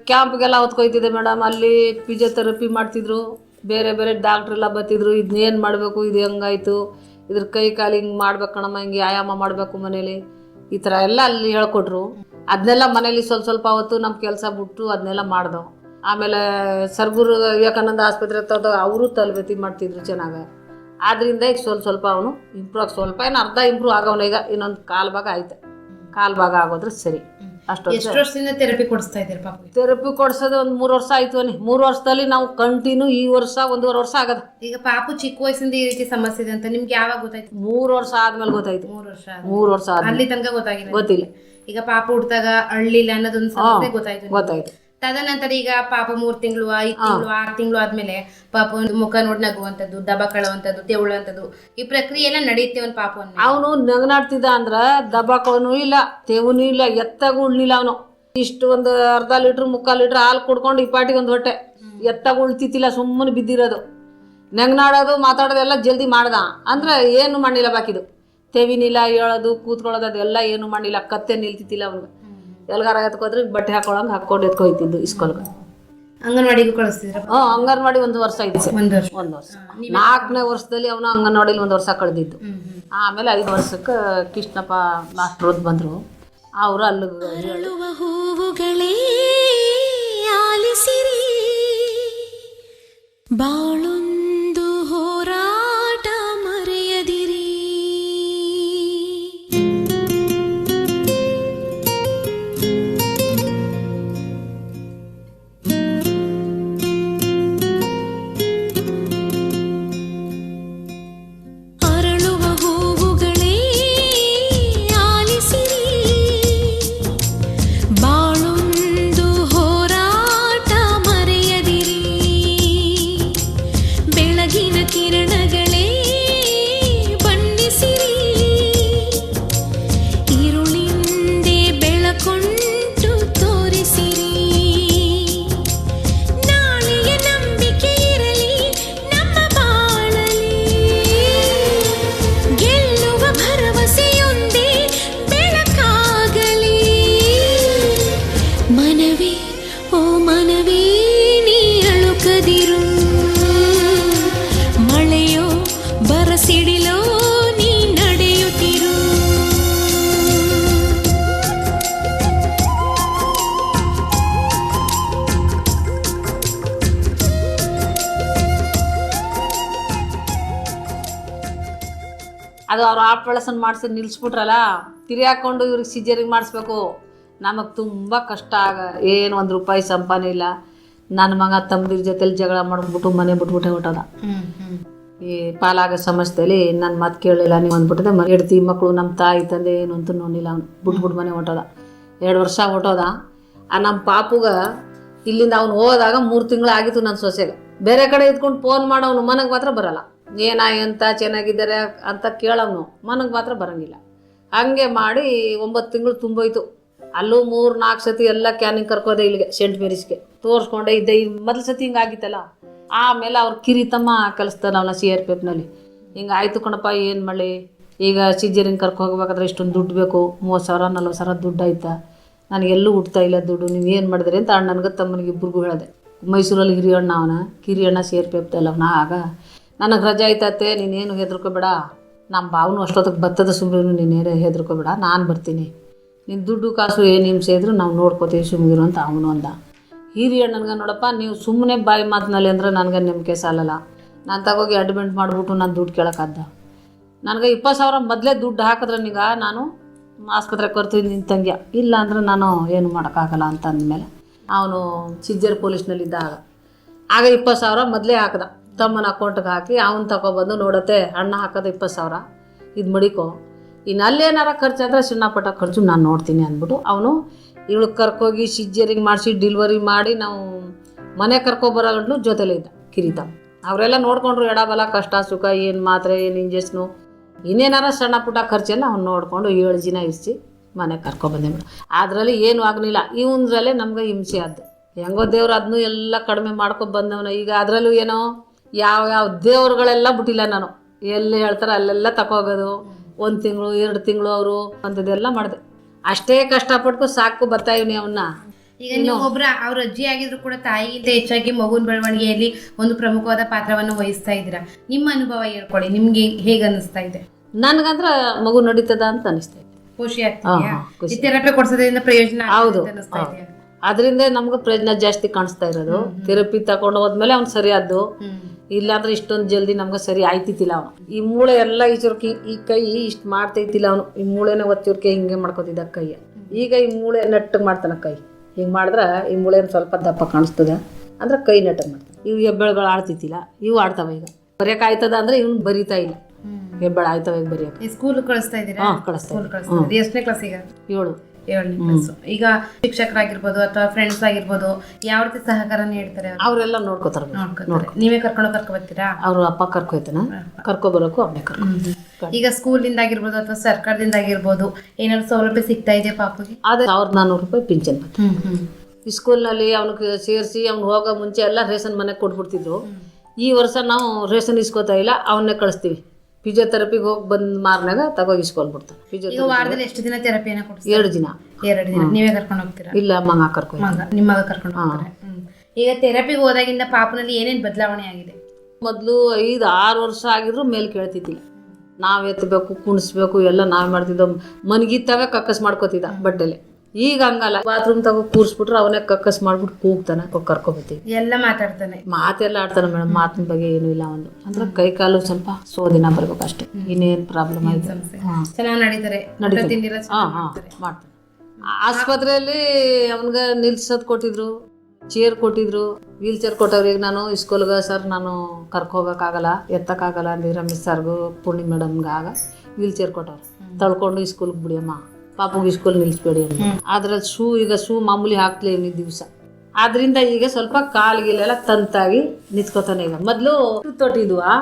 ಕ್ಯಾಂಪ್ಗೆಲ್ಲ ಹೊತ್ಕೊಯ್ತಿದ್ದೆ ಮೇಡಮ್ ಅಲ್ಲಿ ಫಿಜಿಯೋಥೆರಪಿ ಮಾಡ್ತಿದ್ರು. ಬೇರೆ ಬೇರೆ ಡಾಕ್ಟರ್ ಎಲ್ಲ ಬರ್ತಿದ್ರು. ಇದನ್ನೇನು ಮಾಡಬೇಕು? ಇದು ಹೆಂಗಾಯ್ತು? ಇದ್ರ ಕೈ ಕಾಲು ಹಿಂಗೆ ಮಾಡ್ಬೇಕು ಕಣಮ್ಮ, ಹಿಂಗೆ ವ್ಯಾಯಾಮ ಮಾಡಬೇಕು ಮನೇಲಿ. ಈ ಥರ ಎಲ್ಲ ಅಲ್ಲಿ ಹೇಳ್ಕೊಟ್ರು. ಅದನ್ನೆಲ್ಲ ಮನೇಲಿ ಸ್ವಲ್ಪ ಸ್ವಲ್ಪ ಹೊತ್ತು ನಮ್ಮ ಕೆಲಸ ಬಿಟ್ಟು ಅದನ್ನೆಲ್ಲ ಮಾಡ್ದೋ. ಆಮೇಲೆ ಸರ್ಗುರು ವಿವೇಕಾನಂದ ಆಸ್ಪತ್ರೆ ತೋದ ಅವರು ತರಬೇತಿ ಮಾಡ್ತಿದ್ರು ಚೆನ್ನಾಗಿ. ಆದ್ರಿಂದ ಈಗ ಸ್ವಲ್ಪ ಸ್ವಲ್ಪ ಅವನು ಇಂಪ್ರೂವ್ ಸ್ವಲ್ಪ ಏನು ಅರ್ಧ ಇಂಪ್ರೂವ್ ಆಗವನು ಈಗ ಇನ್ನೊಂದು ಕಾಲು ಭಾಗ ಆಯ್ತು. ಕಾಲು ಭಾಗ ಆಗೋದ್ರೆ ಸರಿ. ಎಷ್ಟು ವರ್ಷದಿಂದ ಥೆರಪಿ ಕೊಡಿಸ್ತಾ ಇದ್ದೀರಿ ಪಾಪ? ಥೆರಪಿ ಕೊಡ್ಸೋದು ಒಂದು ಮೂರು ವರ್ಷ ಆಯ್ತು ಅಲ್ಲಿ ಮೂರು ವರ್ಷದಲ್ಲಿ ನಾವು ಕಂಟಿನ್ಯೂ ಈ ವರ್ಷ ಒಂದೂವರೆ ವರ್ಷ ಆಗದ. ಈಗ ಪಾಪು ಚಿಕ್ಕ ವಯಸ್ಸಿಂದ ಈ ರೀತಿ ಸಮಸ್ಯೆ ಇದೆ ಅಂತ ನಿಮ್ಗೆ ಯಾವಾಗ ಗೊತ್ತಾಯ್ತು? ಮೂರು ವರ್ಷ ಆದ್ಮೇಲೆ ಗೊತ್ತಾಯ್ತು. ಮೂರು ವರ್ಷ ಮೂರ್ ವರ್ಷ ಅಲ್ಲಿ ತನಕ ಗೊತ್ತಾಗಿಲ್ಲ ಗೊತ್ತಿಲ್ಲ. ಈಗ ಪಾಪ ಹುಟ್ಟಿದಾಗ ಅಳ್ಳಿಲ್ಲ ಅನ್ನೋದೊಂದು ಸಮಸ್ಯೆ ಗೊತ್ತಾಯ್ತು ಗೊತ್ತಾಯ್ತು. ತದನಂತರ ಈಗ ಪಾಪ ಮೂರ್ ತಿಂಗಳು ಐದು ತಿಂಗಳು ಆರ್ ತಿಂಗಳು ಆದ್ಮೇಲೆ ಪಾಪ ಒಂದು ಮುಖ ನೋಡಿ ನಗುವಂತದ್ದು ದಬ ಕಳುವಂತದ್ದು ತೆವಳುವಂತದ್ದು ಈ ಪ್ರಕ್ರಿಯೆ ಎಲ್ಲ ನಡೆಯುತ್ತೆ ಒಂದು ಪಾಪ ಅವನು ನಗನಾಡ್ತಿದ್ದ ಅಂದ್ರ ದಬಾಕವನು ಇಲ್ಲ ತೆವನು ಇಲ್ಲ ಎತ್ತಗೂ ಉಳ್ಲಿಲ್ಲ ಅವನು. ಇಷ್ಟು ಒಂದು ಅರ್ಧ ಲೀಟ್ರ್ ಮುಕ್ಕಾಲು ಲೀಟ್ರ್ ಹಾಲು ಕುಡ್ಕೊಂಡು ಈ ಪಾಟಿಗೆ ಒಂದು ಹೊಟ್ಟೆ. ಎತ್ತಾಗ ಉಳ್ತಿತ್ತಿಲ್ಲ ಸುಮ್ಮನೆ ಬಿದ್ದಿರೋದು. ನಗ್ನಾಡೋದು ಮಾತಾಡೋದು ಎಲ್ಲ ಜಲ್ದಿ ಮಾಡ್ದ. ಅಂದ್ರೆ ಏನು ಮಾಡಿಲ್ಲ ಬಾಕಿದು. ತೆವಿನಿಲ್ಲ ಹೇಳೋದು ಕೂತ್ಕೊಳ್ಳೋದು ಅದೆಲ್ಲ ಏನು ಮಾಡಿಲ್ಲ ಕತ್ತೆ ನಿಲ್ತಿತ್ತಿಲ್ಲ ಅವ್ನಿಗೆ. ಎಲ್ಗಾರ ಎತ್ಕೋದ್ರೆ ಬಟ್ಟೆ ಹಾಕೊಳಂಗೆ ಹಾಕೊಂಡು ಎತ್ಕೊಯ್ತಿದ್ದು ಇಸ್ಕೊಲ್ಗೆ ಅಂಗನವಾಡಿಗೂ ಕಳಿಸ್ತಿದ್ರ ಹ್ಞೂ ಅಂಗನವಾಡಿ ಒಂದು ವರ್ಷ ಆಯ್ತು ಒಂದು ವರ್ಷ. ಒಂದು ವರ್ಷ. ನಾಲ್ಕನೇ ವರ್ಷದಲ್ಲಿ ಅವನು ಅಂಗನವಾಡಿಲಿ ಒಂದು ವರ್ಷ ಕಳೆದಿದ್ದು. ಆಮೇಲೆ ಐದು ವರ್ಷಕ್ಕೆ ಕೃಷ್ಣಪ್ಪ ಮಾಸ್ಟ್ರದ್ ಬಂದರು. ಅವರು ಅಲ್ಲಿಗೆ ಹೂವುಗಳೇ ಆಲಿಸಿರಿ. ಬಾಳೊಂದು சின்ன கிரணக ಅದು ಅವ್ರು ಆಪರೇಷನ್ ಮಾಡಿಸಿ ನಿಲ್ಲಿಸ್ಬಿಟ್ರಲ್ಲ ತಿರಿ ಹಾಕ್ಕೊಂಡು ಇವ್ರಿಗೆ ಸಿಜರಿಂಗ್ ಮಾಡಿಸ್ಬೇಕು. ನಮಗೆ ತುಂಬ ಕಷ್ಟ ಆಗ ಏನು ಒಂದು ರೂಪಾಯಿ ಸಂಪಾದನೆ ಇಲ್ಲ. ನನ್ನ ಮಗ ತಮ್ಮದಿರ ಜೊತೆಲಿ ಜಗಳ ಮಾಡ್ಬಿಟ್ಟು ಮನೆ ಬಿಟ್ಬಿಟ್ಟೆ ಹೊಟ್ಟದ ಈ ಪಾಲಾಗ ಸಮಸ್ಯೆಯಲ್ಲಿ ನನ್ನ ಮಾತು ಕೇಳಲಿಲ್ಲ ನೀವು ಅಂದ್ಬಿಟ್ಟಿದೆ ಮನೆ ಹೆಡ್ತಿ ಮಕ್ಕಳು ನಮ್ಮ ತಾಯಿ ತಂದೆ ಏನು ಅಂತ ನೋಡಿಲ್ಲ ಅವ್ನು. ಬಿಟ್ಬಿಟ್ಟು ಮನೆ ಹೊಟ್ಟದ ಎರಡು ವರ್ಷ ಹೊಟ್ಟೋದ ಆ ನಮ್ಮ ಪಾಪುಗ ಇಲ್ಲಿಂದ ಅವ್ನು ಹೋದಾಗ ಮೂರು ತಿಂಗಳು ಆಗಿತ್ತು ನನ್ನ ಸೊಸೆಗೆ. ಬೇರೆ ಕಡೆ ಇದ್ಕೊಂಡು ಫೋನ್ ಮಾಡೋನು ಮನೆಗೆ ಮಾತ್ರ ಬರಲ್ಲ. ಏನ ಎಂತ ಚೆನ್ನಾಗಿದ್ದಾರೆ ಅಂತ ಕೇಳೋನು. ಮನಗೆ ಮಾತ್ರ ಬರೋಂಗಿಲ್ಲ. ಹಂಗೆ ಮಾಡಿ ಒಂಬತ್ತು ತಿಂಗಳು ತುಂಬೋಯ್ತು. ಅಲ್ಲೂ ಮೂರು ನಾಲ್ಕು ಸತಿ ಎಲ್ಲ ಕ್ಯಾನಿಂಗ್ ಕರ್ಕೋದೆ ಇಲ್ಲಿಗೆ ಸೆಂಟ್ ಮೇರಿಸ್ಗೆ ತೋರಿಸ್ಕೊಂಡೆ ಇದ್ದೆ. ಈ ಮೊದಲು ಸತಿ ಹಿಂಗಾಗಿತ್ತಲ್ಲ ಆಮೇಲೆ ಅವ್ರು ಕಿರಿತಮ್ಮ ತಮ್ಮ ಸಿ ಆರ್ ಪಿ ಎಫ್ನಲ್ಲಿ ಹಿಂಗೆ ಆಯ್ತು ಕಣಪ್ಪ, ಏನು ಮಾಡಿ ಈಗ ಸಿಜರಿಂಗ್ ಕರ್ಕೊ ಹೋಗ್ಬೇಕಾದ್ರೆ ಇಷ್ಟೊಂದು ದುಡ್ಡು ಬೇಕು. ಮೂವತ್ತು ಸಾವಿರ, ನಲ್ವತ್ತು ಸಾವಿರ ದುಡ್ಡು ಆಯ್ತಾ? ನನಗೆಲ್ಲೂ ಹುಟ್ತಾ ಇಲ್ಲ ದುಡ್ಡು. ನೀವು ಏನು ಮಾಡಿದ್ರಿ ಅಂತ ಅಣ್ಣನಿಗೆ ತಮ್ಮನಿಗೆ ಇಬ್ಬರಿಗೂ ಹೇಳಿದೆ. ಮೈಸೂರಲ್ಲಿ ಹಿರಿಯಣ್ಣ ಅವನ, ಕಿರಿಯಣ್ಣ ಸಿ ಆರ್ ಪಿ ಎಫ್ ಅವನ ಆಗ ನನಗೆ ರಜೆ ಆಯ್ತತ್ತೆ ನೀನೇನು ಹೆದರ್ಕೋಬೇಡ. ನಮ್ಮ ಬಾವನು ಅಷ್ಟೊತ್ತಿಗೆ ಬತ್ತದ ಸುಮ್ಮನೆ ನೀನೇನು ಹೆದರ್ಕೋಬೇಡ. ನಾನು ಬರ್ತೀನಿ. ನಿನ್ನ ದುಡ್ಡು ಕಾಸು ಏನು ಹಿಂಸೆ ನಾವು ನೋಡ್ಕೋತೀವಿ ಸುಮ್ಮನಿರು ಅಂತ ಅವನು ಅಂದ. ಹಿರಿಯ ನನಗೆ ನೋಡಪ್ಪ, ನೀವು ಸುಮ್ಮನೆ ಬಾಯಿ ಮಾತಿನಲ್ಲಿ ಅಂದ್ರೆ ನನಗೆ ನಂಬಿಕೆ ಸಾಲಲ್ಲ. ನಾನು ತಗೋಗಿ ಅಡ್ಮಿಂಟ್ ಮಾಡಿಬಿಟ್ಟು ನಾನು ದುಡ್ಡು ಕೇಳೋಕ್ಕಾದ ನನಗೆ ಇಪ್ಪತ್ತು ಸಾವಿರ ಮೊದಲೇ ದುಡ್ಡು ಹಾಕಿದ್ರೆ ನೀಗ ನಾನು ಆಸ್ಪತ್ರೆಗೆ ಕೊರ್ತೀನಿ ನಿನ್ನ ತಂಗಿಯ. ಇಲ್ಲ ಅಂದ್ರೆ ನಾನು ಏನು ಮಾಡೋಕ್ಕಾಗಲ್ಲ ಅಂತ ಅಂದಮೇಲೆ ಅವನು ಸಿಜ್ಜರ್ ಪೊಲೀಸ್ನಲ್ಲಿದ್ದ ಆಗ. ಆಗ ಇಪ್ಪತ್ತು ಸಾವಿರ ಮೊದಲೇ ಹಾಕ್ದ. ತಮ್ಮನ ಅಕೌಂಟ್ಗೆ ಹಾಕಿ ಅವನು ತಗೊಬಂದು ನೋಡತ್ತೆ, ಅಣ್ಣ ಹಾಕೋದು ಇಪ್ಪತ್ತು ಸಾವಿರ. ಇದು ಮಡಿಕೋ. ಇನ್ನು ಅಲ್ಲೇನಾರ ಖರ್ಚು ಆದರೆ ಸಣ್ಣ ಪಟ್ಟ ಖರ್ಚು ನಾನು ನೋಡ್ತೀನಿ ಅಂದ್ಬಿಟ್ಟು ಅವನು ಇವಳು ಕರ್ಕೋಗಿ ಸಿಜ್ಜರಿಂಗ್ ಮಾಡಿಸಿ ಡಿಲ್ವರಿ ಮಾಡಿ ನಾವು ಮನೆ ಕರ್ಕೊಬರೋ ಜೊತೆಲೇ ಇದ್ದ, ಕಿರಿತ. ಅವರೆಲ್ಲ ನೋಡ್ಕೊಂಡ್ರು ಎಡಬಲ ಕಷ್ಟ, ಸುಖ, ಏನು ಮಾತ್ರೆ, ಏನು ಇಂಜೆಕ್ಷನು ಇನ್ನೇನಾರ ಸಣ್ಣ ಪುಟ್ಟ ಖರ್ಚೆಲ್ಲ ಅವ್ನು ನೋಡಿಕೊಂಡು ಏಳು ಜನ ಇರಿಸಿ ಮನೆ ಕರ್ಕೊಬಂದೆ ಮೇಡಮ್ ಅದರಲ್ಲಿ ಏನೂ ಆಗಲಿಲ್ಲ, ಇವನದ್ರಲ್ಲೇ ನಮ್ಗೆ ಹಿಂಸೆ ಆದ್ದು. ಹೆಂಗೋ ದೇವ್ರು ಅದನ್ನೂ ಎಲ್ಲ ಕಡಿಮೆ ಮಾಡ್ಕೊಂಡು ಬಂದವನ. ಈಗ ಅದರಲ್ಲೂ ಏನೋ ಯಾವ ಯಾವ ದೇವ್ರುಗಳೆಲ್ಲ ಬಿಟ್ಟಿಲ್ಲ ನಾನು. ಎಲ್ಲಿ ಹೇಳ್ತಾರೆ ಅಲ್ಲೆಲ್ಲ ತಕೋಗೋದು ಒಂದು ತಿಂಗಳು ಎರಡು ತಿಂಗಳು ಅವರು ಅಂಥದ್ದೆಲ್ಲ ಮಾಡಿದೆ. ಅಷ್ಟೇ ಕಷ್ಟಪಟ್ಟು ಸಾಕು ಬರ್ತಾ ಇವ್ನಿ ಅವನ್ನ ಈಗ ನೀವು ಒಬ್ಬರ ಅವ್ರ ಅಜ್ಜಿ ಆಗಿದ್ರು ಕೂಡ ತಾಯಿಗಿಂತ ಹೆಚ್ಚಾಗಿ ಮಗುವಿನ ಬೆಳವಣಿಗೆಯಲ್ಲಿ ಒಂದು ಪ್ರಮುಖವಾದ ಪಾತ್ರವನ್ನು ವಹಿಸ್ತಾ ಇದ್ದೀರಾ? ನಿಮ್ಮ ಅನುಭವ ಹೇಳ್ಕೊಳ್ಳಿ ನಿಮ್ಗೆ ಹೇಗೆ ಅನಿಸ್ತಾ ಇದೆ? ನನ್ಗಂದ್ರ ಮಗು ನಡೀತದ ಅಂತ ಅನಿಸ್ತಾ ಇದೆ. ಖುಷಿ ಆಗ್ತದೆ ಥೆರಪಿ ಕೊಡ್ಸೋದ್ರಿಂದ ಪ್ರಯೋಜನ ಹೌದು ಅದರಿಂದ ನಮ್ಗೆ ಪ್ರಯೋಜನ ಜಾಸ್ತಿ ಕಾಣಿಸ್ತಾ ಇರೋದು. ಥೆರಪಿ ತಗೊಂಡು ಹೋದ್ಮೇಲೆ ಅವ್ನು ಸರಿ ಆದ್ದು ಹ್ಮ್. ಇಲ್ಲಾಂದ್ರೆ ಇಷ್ಟೊಂದು ಜಲ್ದಿ ನಮ್ಗೆ ಸರಿ ಆಯ್ತಿತ್ತಿಲ್ಲ ಅವನು ಈ ಮೂಳೆ ಎಲ್ಲ ಈಚುರ್ಕಿ ಈ ಕೈ ಇಷ್ಟು ಮಾಡ್ತೈತಿಲ್ಲ ಅವನು. ಈ ಮೂಳೆನ ಒತ್ತಿರ್ಕೆ ಹಿಂಗೆ ಮಾಡ್ಕೊತಿದ್ದ ಕೈಯ ಈಗ ಈ ಮೂಳೆ ನೆಟ್ಟಗೆ ಮಾಡ್ತಾನೆ ಕೈ. ಹಿಂಗೆ ಮಾಡಿದ್ರೆ ಈ ಮೂಳೆನ ಸ್ವಲ್ಪ ದಪ್ಪ ಕಾಣಿಸ್ತದೆ. ಅಂದ್ರೆ ಕೈ ನೆಟ್ಟಗೆ ಮಾಡ್ತಾನೆ. ಇವು ಹೆಬ್ಬೆಳಗಳು ಆಡ್ತಿತ್ತಿಲ್ಲ. ಇವು ಆಡ್ತಾವ ಈಗ. ಬರೆಯಕ್ಕೆ ಆಯ್ತದ ಅಂದ್ರೆ ಇವ್ನು ಬರೀತಾ ಇಲ್ಲ. ಹೆಬ್ಬೆಳ ಆಯ್ತಾವ ಈ ಸ್ಕೂಲ್ ಕಳಿಸ್ತಾ ಇದ್ದೀರಾ? ಹಾಂ ಕಳಿಸ್ತಾ ಎಷ್ಟನೇ ಕ್ಲಾಸ್ ಈಗ? ಏಳು. ಏಳನೇ ಕ್ಲಾಸ್ ಈಗ ಶಿಕ್ಷಕರಾಗಿರ್ಬೋದು ಅಥವಾ ಫ್ರೆಂಡ್ಸ್ ಆಗಿರ್ಬೋದು ಯಾವ ರೀತಿ ಸಹಕಾರ ನೀಡ್ತಾರೆ ಅವರೆಲ್ಲ ನೋಡ್ಕೋತಾರೆ ನೋಡಿ ನೀವೇ ಕರ್ಕೊಂಡು ಕರ್ಕೊ ಬರ್ತೀರಾ ಅವ್ರ ಅಪ್ಪ ಕರ್ಕೊಯ್ತಾನ? ಕರ್ಕೊಬರೋಕು ಅವನೇ ಕರ್ಕೊ ಈಗ ಸ್ಕೂಲಿಂದ ಆಗಿರ್ಬೋದು ಅಥವಾ ಸರ್ಕಾರದಿಂದ ಆಗಿರ್ಬೋದು ಏನಾದ್ರು ಸೌಲಭ್ಯ ಸಿಗ್ತಾ ಇದೆ ಪಾಪಗೆ? ಅದೇ ಅವ್ರ ನಾನ್ನೂರು ರೂಪಾಯಿ ಪಿಂಚನ್ ಈ ಸ್ಕೂಲ್ನಲ್ಲಿ ಅವನಿಗೆ ಸೇರಿಸಿ ಅವ್ನು ಹೋಗೋ ಮುಂಚೆ ಎಲ್ಲ ರೇಷನ್ ಮನೆಗೆ ಕೊಟ್ಬಿಡ್ತಿದ್ರು. ಈ ವರ್ಷ ನಾವು ರೇಷನ್ ಇಸ್ಕೋತಾ ಇಲ್ಲ ಅವನ್ನೇ ಕಳಿಸ್ತೀವಿ. ಫಿಸಿಯೋಥೆರಪಿಗೆ ಹೋಗಿ ಬಂದ್ ಮಾರ್ನಾಗ ತಗೋಗಿ ಇಸ್ಕೊಂಡ್ಬಿಡ್ತಾನೆ ಈಗ ಫಿಸಿಯೋಥೆರಪಿ ವಾರದಲ್ಲಿ ಎಷ್ಟು ದಿನ ಥೆರಪಿಯನ್ನ ಕೊಡ್ತೀರಾ? ಎರಡು ದಿನ. ಎರಡು ದಿನ. ನೀವೇ ಕರ್ಕೊಂಡು ಹೋಗ್ತೀರಾ? ಇಲ್ಲ ಮಗ ಕರ್ಕೊಂಡು ಮಗ. ನಿಮ್ಮ ಮಗ ಕರ್ಕೊಂಡು ಹೋಗ್ತಾರೆ. ಹ್ಮ್. ಈಗ ಥೆರಪಿಗೆ ಹೋದಾಗಿಂದ ಪಾಪನಲ್ಲಿ ಏನೇನ್ ಬದಲಾವಣೆ ಆಗಿದೆ? ಮೊದಲು ಐದು ಆರು ವರ್ಷ ಆಗಿದ್ರು ಮೇಲೆ ಕೇಳ್ತಿದ್ದಿಲ್ಲ. ನಾವು ಎತ್ತಬೇಕು ಕುಣಿಸ್ಬೇಕು ಎಲ್ಲ ನಾವೇ ಮಾಡ್ತಿದ್ದ ಮನ್ಗಿತ್ತಾಗ ಕಕ್ಕಸ್ ಮಾಡ್ಕೋತಿದ್ದ ಬಟ್ಟೆಲೆ. ಈಗ ಹಂಗಲ್ಲ. ಬಾತ್ರೂಮ್ ತಗೋ ಕೂರ್ಸ್ಬಿಟ್ರೆ ಅವನೇ ಕಕ್ಕಸ್ ಮಾಡ್ಬಿಟ್ಟು ಕೂಗ್ತಾನೆ ಕರ್ಕೊಬತ್ತೀವಿ ಎಲ್ಲ ಮಾತಾಡ್ತಾನೆ. ಮಾತೆಲ್ಲ ಆಡ್ತಾನೆ ಮೇಡಮ್ ಮಾತಿನ ಬಗ್ಗೆ ಏನು ಇಲ್ಲ ಅವನು. ಅಂದ್ರೆ ಕೈ ಕಾಲು ಸ್ವಲ್ಪ ಸೋದಿನ ಬರ್ಬೇಕು ಅಷ್ಟೇ. ಇನ್ನೇನ್ ಪ್ರಾಬ್ಲಮ್ ಆಯ್ತು ಚೆನ್ನಾಗಿ ನಡೀತಾರೆ. ಮಾಡ್ತಾರೆ. ಆಸ್ಪತ್ರೆಯಲ್ಲಿ ಅವನ್ಗ ನಿಲ್ಸೋದು ಕೊಟ್ಟಿದ್ರು ಚೇರ್ ಕೊಟ್ಟಿದ್ರು ವೀಲ್ ಚೇರ್ ಕೊಟ್ಟವ್ರಿಗೆ ನಾನು ಇಸ್ಕೋಲ್ಗ ಸರ್ ನಾನು ಕರ್ಕೋಬೇಕಾಗಲ್ಲ ಎತ್ತಕ್ಕಾಗಲ್ಲ ಅಂದಿರ ಮಿಸ್ ಸರ್ಗು ಪೂರ್ಣಿ ಮೇಡಮ್ಗೆ ಆಗ ವೀಲ್ ಚೇರ್ ಕೊಟ್ಟವ್ರು. ತಳ್ಕೊಂಡು ಇಸ್ಕೂಲ್ಗೆ ಬಿಡಿಯಮ್ಮ ಪಾಪಗೆ ಸ್ಕೂಲ್ ನಿಲ್ಲಿಸ್ಬೇಡಿ ಅಂತ ಆದ್ರೆ ಶೂ ಈಗ ಶೂ ಮಾಮೂಲಿ ಹಾಕ್ಲೇ ಇವ್ನಿ ದಿವಸ. ಆದ್ರಿಂದ ಈಗ ಸ್ವಲ್ಪ ಕಾಲ್ಗಿಲೆಲ್ಲ ತಂತಾಗಿ ನಿಂತ್ಕೋತಾನೆ ಈಗ ಮೊದಲು ತೊಟ್ಟಿದ್ವಾ?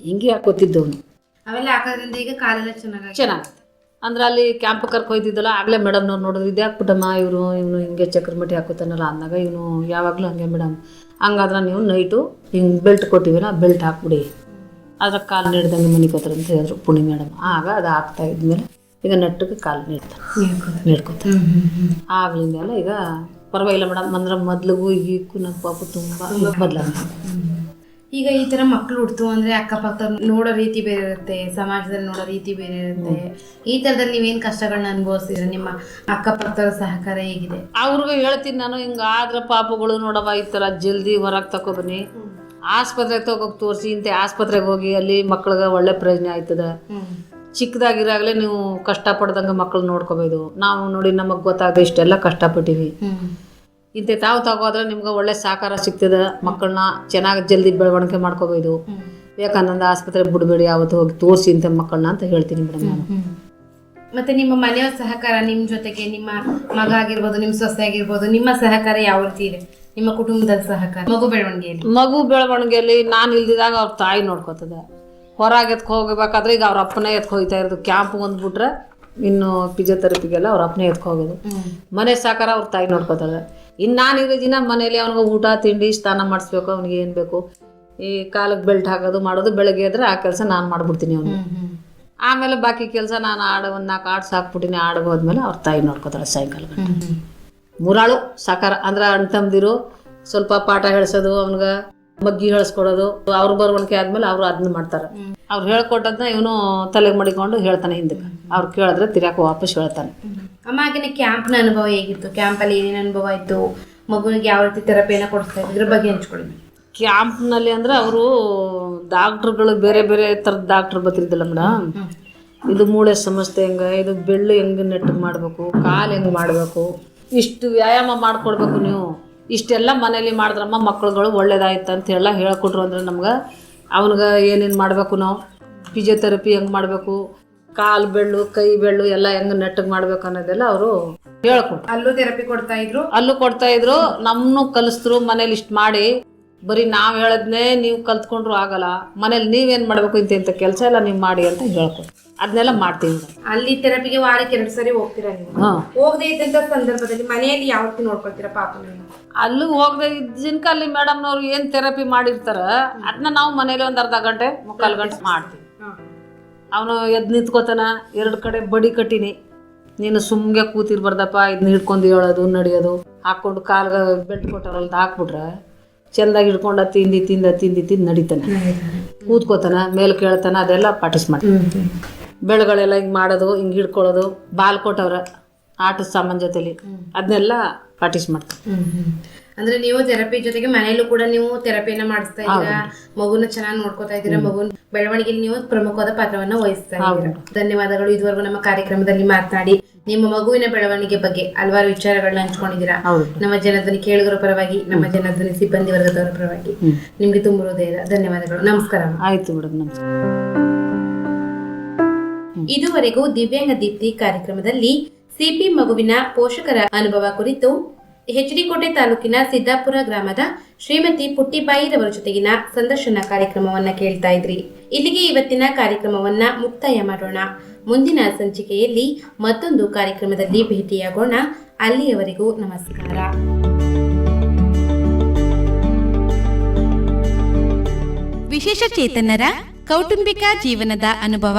ಹಿಂಗೆ ಹಾಕೋತಿದ್ದವನು ಅವೆಲ್ಲ ಹಾಕೋದ್ರಿಂದ ಈಗ ಕಾಲೆಲ್ಲ ಚೆನ್ನಾಗಿ ಚೆನ್ನಾಗುತ್ತೆ. ಅಂದ್ರೆ ಅಲ್ಲಿ ಕ್ಯಾಂಪ್ ಕರ್ಕೊಯ್ತಿದ್ದಲ್ಲ ಆಗಲೇ ಮೇಡಮ್ನವ್ರು ನೋಡಿದ್ರು ಇದ್ಯಾಕೆ ಹಾಕ್ಬಿಟ್ಟಮ್ಮ ಇವರು ಇವನು ಹಿಂಗೆ ಚಕ್ರಮಟ್ಟಿ ಹಾಕೋತಾನಲ್ಲ ಅಂದಾಗ ಇವನು ಯಾವಾಗಲೂ ಹಂಗೆ ಮೇಡಮ್ ಹಂಗಾದ್ರೆ ನೀವು ನೈಟು ಹಿಂಗೆ ಬೆಲ್ಟ್ ಕೊಟ್ಟಿವಿನ ಬೆಲ್ಟ್ ಹಾಕ್ಬಿಡಿ. ಅದ್ರ ಕಾಲು ನೀಡ್ದಂಗೆ ಮನಿಕೋತಾರೆ ಅಂತ ಹೇಳಿದ್ರು ಪುಣಿ ಮೇಡಮ್ ಆಗ ಅದು ಹಾಕ್ತಾ ಇದ್ಮೇಲೆ ಈಗ ನಟ್ಟಿಗೆ ಕಾಲು ನೀಡ್ತಾರೆ. ನೀಡ್ಕೊತಾನೆ ಆಗ್ಲಿಂದ ಎಲ್ಲ ಈಗ ಪರವಾಗಿಲ್ಲ ಮೇಡಮ್ ಅಂದ್ರೆ ಮೊದ್ಲಿಗೂ ಈಗೂ ನಮ್ಮ ಪಾಪ ತುಂಬ ಬದಲಾವಣೆ. ಈಗ ಈ ತರ ಮಕ್ಳು ಹುಡ್ತು ಅಂದ್ರೆ ಅಕ್ಕಪಕ್ಕ ನೋಡೋ ರೀತಿ ಬೇರೆ ಇರುತ್ತೆ ಸಮಾಜದಲ್ಲಿ ನೋಡೋ ರೀತಿ ಬೇರೆ ಇರುತ್ತೆ. ಈ ತರದಲ್ಲಿ ನೀವೇನ್ ಕಷ್ಟಗಳನ್ನ ಅನುಭವಿಸಿದ್ರೆ? ನಿಮ್ಮ ಅಕ್ಕಪಕ್ಕದ ಸಹಕಾರ ಹೇಗಿದೆ? ಅವ್ರಿಗೂ ಹೇಳ್ತೀನಿ ನಾನು ಹಿಂಗೆ ಆದ್ರೆ ಪಾಪಗಳು ನೋಡವ ಈ ಥರ ಜಲ್ದಿ ಹೊರಗೆ ತಗೊಬನ್ನಿ ಆಸ್ಪತ್ರೆಗೆ ತಗೋಗಿ ತೋರಿಸಿ ಇಂಥ ಆಸ್ಪತ್ರೆಗೆ ಹೋಗಿ ಅಲ್ಲಿ ಮಕ್ಳಿಗೆ ಒಳ್ಳೆ ಪ್ರಯೋಜನ ಆಯ್ತದ. ಚಿಕ್ಕದಾಗಿರಾಗಲೇ ನೀವು ಕಷ್ಟಪಡ್ದಂಗೆ ಮಕ್ಕಳು ನೋಡ್ಕೋಬೋದು. ನಾವು ನೋಡಿ ನಮಗೆ ಗೊತ್ತಾಗದೆ ಇಷ್ಟೆಲ್ಲ ಕಷ್ಟಪಟ್ಟಿವಿ. ಇಂಥ ತಾವು ತಗೋದ್ರೆ ನಿಮ್ಗೆ ಒಳ್ಳೆ ಸಹಕಾರ ಸಿಗ್ತದೆ ಮಕ್ಕಳನ್ನ ಚೆನ್ನಾಗಿ ಜಲ್ದಿ ಬೆಳವಣಿಗೆ ಮಾಡ್ಕೋಬೋದು. ವಿವೇಕಾನಂದ ಆಸ್ಪತ್ರೆ ಬಿಡಬೇಡಿ ಯಾವತ್ತು ಹೋಗಿ ತೋರಿಸಿ ಇಂಥ ಮಕ್ಕಳನ್ನ ಅಂತ ಹೇಳ್ತೀನಿ ಮೇಡಮ್ ನಾನು. ಮತ್ತೆ ನಿಮ್ಮ ಮನೆಯ ಸಹಕಾರ ನಿಮ್ಮ ಜೊತೆಗೆ ನಿಮ್ಮ ಮಗ ಆಗಿರ್ಬೋದು ನಿಮ್ಮ ಸೊಸೆ ಆಗಿರ್ಬೋದು ನಿಮ್ಮ ಸಹಕಾರ ಯಾವ ರೀತಿ ಇದೆ? ನಿಮ್ಮ ಕುಟುಂಬದ ಸಹಕಾರ ಮಗು ಬೆಳವಣಿಗೆಯಲ್ಲಿ? ಮಗು ಬೆಳವಣಿಗೆಯಲ್ಲಿ ನಾನು ಇಲ್ದಿದಾಗ ಅವ್ರ ತಾಯಿ ನೋಡ್ಕೋತದೆ. ಹೊರಗೆ ಎತ್ಕೊ ಹೋಗ್ಬೇಕಾದ್ರೆ ಈಗ ಅವ್ರ ಅಪ್ಪನೇ ಎತ್ಕೊ ಹೋಗ್ತಾ ಇರೋದು. ಕ್ಯಾಂಪ್ ಬಂದ್ಬಿಟ್ರೆ ಇನ್ನು ಫಿಸಿಯೋಥೆರಪಿಗೆಲ್ಲ ಅವ್ರ ಅಪ್ಪನೇ ಎತ್ಕೊ ಹೋಗೋದು. ಮನೆ ಸಾಕಾರ ಅವ್ರ ತಾಯಿ ನೋಡ್ಕೋತಾರೆ. ಇನ್ನು ನಾನು ಇರೋ ದಿನ ಮನೇಲಿ ಅವ್ನಿಗೆ ಊಟ ತಿಂಡಿ ಸ್ನಾನ ಮಾಡಿಸ್ಬೇಕು ಅವ್ನಿಗೆ ಏನು ಬೇಕು. ಈ ಕಾಲಕ್ಕೆ ಬೆಲ್ಟ್ ಹಾಕೋದು ಮಾಡೋದು ಬೆಳಗ್ಗೆ ಎದ್ರೆ ಆ ಕೆಲಸ ನಾನು ಮಾಡ್ಬಿಡ್ತೀನಿ ಅವನು ಆಮೇಲೆ ಬಾಕಿ ಕೆಲಸ ನಾನು ಆಡ ಒಂದು ನಾಲ್ಕು ಆಡು ಸಾಕ್ಬಿಟ್ಟಿನಿ ಆಡಿಗೆ ಹೋದ್ಮೇಲೆ ಅವ್ರ ತಾಯಿ ನೋಡ್ಕೋತಾಳೆ ಸಾಯಂಕಾಲ ಮೂರಾಳು ಸಾಕಾರ ಅಂದ್ರೆ ಅಣ್ಣ ತಮ್ಮದಿರು ಸ್ವಲ್ಪ ಪಾಠ ಹೇಳ್ಸೋದು ಅವ್ನಿಗೆ. ಮಗ್ಗಿ ಹೇಳಿಸ್ಕೊಡೋದು ಅವ್ರ ಬರವಣಿಗೆ ಆದ್ಮೇಲೆ ಅವರು ಅದನ್ನ ಮಾಡ್ತಾರೆ. ಅವ್ರು ಹೇಳ್ಕೊಟ್ಟದ್ನ ಇವನು ತಲೆಗೆ ಮಡಿಕೊಂಡು ಹೇಳ್ತಾನೆ ಹಿಂದಕ್ಕೆ. ಅವ್ರು ಕೇಳಿದ್ರೆ ತಿರ್ಯಾಕ ವಾಪಸ್ ಹೇಳ್ತಾನೆ. ಅಮ್ಮ ಆಗಿನ ಕ್ಯಾಂಪ್ನ ಅನುಭವ ಹೇಗಿತ್ತು? ಕ್ಯಾಂಪಲ್ಲಿ ಏನೇನು ಅನುಭವ ಆಯ್ತು? ಮಗುವಿಗೆ ಯಾವ ರೀತಿ ಥೆರಪಿಯನ್ನು ಕೊಡ್ತಾ ಇದ್ರು? ಬಗ್ಗೆ ಹಂಚ್ಕೊಳ್ಳಿ ಕ್ಯಾಂಪ್ನಲ್ಲಿ ಅಂದ್ರೆ ಅವರು ಡಾಕ್ಟ್ರುಗಳು ಬೇರೆ ಬೇರೆ ಥರದ ಡಾಕ್ಟ್ರ್ ಬರ್ತಿದ್ದಿಲ್ಲ ಮೇಡಮ್. ಇದು ಮೂಳೆ ಸಮಸ್ಯೆ ಹೆಂಗೆ ಇದು ಬೆಳ್ಳು ಹೆಂಗೆ ನೆಟ್ಟು ಮಾಡಬೇಕು ಕಾಲು ಹೆಂಗೆ ಮಾಡಬೇಕು? ಇಷ್ಟು ವ್ಯಾಯಾಮ ಮಾಡಿಕೊಡ್ಬೇಕು ನೀವು. ಇಷ್ಟೆಲ್ಲ ಮನೇಲಿ ಮಾಡಿದ್ರಮ್ಮ ಮಕ್ಳುಗಳು ಒಳ್ಳೇದಾಯ್ತು ಅಂತ ಎಲ್ಲ ಹೇಳ್ಕೊಟ್ರು ಅಂದ್ರೆ ನಮ್ಗೆ. ಅವನಿಗೆ ಏನೇನು ಮಾಡಬೇಕು ನಾವು? ಫಿಜಿಯೋಥೆರಪಿ ಹೆಂಗೆ ಮಾಡಬೇಕು? ಕಾಲು ಬೆಳ್ಳು ಕೈ ಬೆಳ್ಳು ಎಲ್ಲ ಹೆಂಗೆ ನೆಟ್ಟಗೆ ಮಾಡ್ಬೇಕು ಅನ್ನೋದೆಲ್ಲ ಅವರು ಹೇಳ್ಕೊಟ್ರು. ಅಲ್ಲೂ ಥೆರಪಿ ಕೊಡ್ತಾ ಇದ್ರು? ಅಲ್ಲೂ ಕೊಡ್ತಾ ಇದ್ರು ನಮ್ಮನ್ನು ಕಲಿಸಿದ್ರು ಮನೇಲಿ ಇಷ್ಟು ಮಾಡಿ. ಬರೀ ನಾವು ಹೇಳದ್ನೇ ನೀವು ಕಲ್ತ್ಕೊಂಡ್ರು ಆಗಲ್ಲ. ಮನೇಲಿ ನೀವೇನು ಮಾಡಬೇಕು ಇಂತ ಇಂಥ ಕೆಲಸ ಎಲ್ಲ ನೀವು ಮಾಡಿ ಅಂತ ಹೇಳ್ಕೊಡಿ. ಅದನ್ನೆಲ್ಲ ಮಾಡ್ತೀವಿ ಅಲ್ಲಿ ಥೆರಪಿಗೆ ವಾರಕ್ಕೆ ಎರಡು ಸರಿ ಹೋಗ್ತೀರಾ ನೀವು? ಹಾಂ. ಹೋಗದೆ ಇದ್ದಂತ ಸಂದರ್ಭದಲ್ಲಿ ಮನೆಯಲ್ಲಿ ಯಾವ ರೀತಿ ನೋಡ್ಕೊಳ್ತೀರಾ ಅಲ್ಲೂ ಹೋಗದೆ ಇದ್ದಿನಕ ಅಲ್ಲಿ ಮೇಡಮ್ನವ್ರು ಏನು ಥೆರಪಿ ಮಾಡಿರ್ತಾರ ಅದನ್ನ ನಾವು ಮನೇಲಿ ಒಂದು ಅರ್ಧ ಗಂಟೆ ಮುಕ್ಕಾಲು ಗಂಟೆ ಮಾಡ್ತೀವಿ. ಅವನು ಎದ್ದು ನಿಂತ್ಕೋತಾನ ಎರಡು ಕಡೆ ಬಡಿ ಕಟ್ಟಿನಿ. ನೀನು ಸುಮ್ಗೆ ಕೂತಿರ್ಬಾರ್ದಪ್ಪ ಇದನ್ನ ಹಿಡ್ಕೊಂಡು ಹೇಳೋದು ನಡೆಯೋದು ಹಾಕ್ಕೊಂಡು ಕಾಲ್ಗೆ ಬೆಲ್ಟ್ ಕೊಟ್ಟಾರಲ್ಲ ಹಾಕ್ಬಿಟ್ರೆ ಚೆಂದಾಗಿ ಹಿಡ್ಕೊಂಡ ತಿಂದು ತಿಂದ ತಿಂದು ತಿಂದು ನಡೀತಾನೆ. ಕೂತ್ಕೋತಾನ ಮೇಲೆ ಕೇಳ್ತಾನ ಅದೆಲ್ಲ ಪಾರ್ಟಿಸ್ ಮಾಡ್ತಾನೆ ಬೆಳೆಗಳೆಲ್ಲ ಹಿಂಗೆ ಮಾಡೋದು ಹಿಂಗೆ ಹಿಡ್ಕೊಳ್ಳೋದು ಬಾಲ್ ಕೊಟ್ಟವ್ರ. ಆಟದ ಸಾಮಾನ್ ಜೊತೆಲಿ ಅದನ್ನೆಲ್ಲ ಪ್ರಾಕ್ಟೀಸ್ ಮಾಡ್ತಾನೆ ಅಂದ್ರೆ ನೀವು ಥೆರಪಿ ಜೊತೆಗೆ ಮನೆಯಲ್ಲೂ ಕೂಡ ನೀವು ಥೆರಪಿಯನ್ನ ಮಾಡಿಸ್ತಾ ಇದ್ದೀರಾ? ಮಗುನ ಚೆನ್ನಾಗಿ ನೋಡ್ಕೋತಾ ಇದ್ದೀರಾ? ಮಗುನ ಬೆಳವಣಿಗೆಯಲ್ಲಿ ನೀವು ಪ್ರಮುಖವಾದ ಪಾತ್ರವನ್ನ ವಹಿಸ್ತಾ ಇದ್ದೀರಾ? ಧನ್ಯವಾದಗಳು. ಇದುವರೆಗೂ ನಮ್ಮ ಕಾರ್ಯಕ್ರಮದಲ್ಲಿ ಮಾತನಾಡಿ ನಿಮ್ಮ ಮಗುವಿನ ಬೆಳವಣಿಗೆ ಬಗ್ಗೆ ಹಲವಾರು ವಿಚಾರಗಳನ್ನ ಹಂಚ್ಕೊಂಡಿದ್ದೀರಾ? ನಮ್ಮ ಜನಧ್ವನಿ ಕೇಳುಗರ ಪರವಾಗಿ ನಮ್ಮ ಜನಧ್ವನಿ ಸಿಬ್ಬಂದಿ ವರ್ಗದವರ ಪರವಾಗಿ ನಿಮ್ಗೆ ತುಂಬ ಹೃದಯದ ಧನ್ಯವಾದಗಳು. ನಮಸ್ಕಾರ ಆಯ್ತು ಮೇಡಮ್ ನಮಸ್ಕಾರ. ಇದುವರೆಗೂ ದಿವ್ಯಾಂಗ ದೀಪ್ತಿ ಕಾರ್ಯಕ್ರಮದಲ್ಲಿ ಸಿಪಿ ಮಗುವಿನ ಪೋಷಕರ ಅನುಭವ ಕುರಿತು ಹೆಚ್ಡಿಕೋಟೆ ತಾಲೂಕಿನ ಸಿದ್ದಾಪುರ ಗ್ರಾಮದ ಶ್ರೀಮತಿ ಪುಟ್ಟಿಬಾಯಿರವರ ಜೊತೆಗಿನ ಸಂದರ್ಶನ ಕಾರ್ಯಕ್ರಮವನ್ನ ಕೇಳ್ತಾ ಇದ್ರಿ. ಇಲ್ಲಿಗೆ ಇವತ್ತಿನ ಕಾರ್ಯಕ್ರಮವನ್ನ ಮುಕ್ತಾಯ ಮಾಡೋಣ. ಮುಂದಿನ ಸಂಚಿಕೆಯಲ್ಲಿ ಮತ್ತೊಂದು ಕಾರ್ಯಕ್ರಮದಲ್ಲಿ ಭೇಟಿಯಾಗೋಣ. ಅಲ್ಲಿಯವರೆಗೂ ನಮಸ್ಕಾರ. ವಿಶೇಷ ಚೇತನರ ಕೌಟುಂಬಿಕ ಜೀವನದ ಅನುಭವ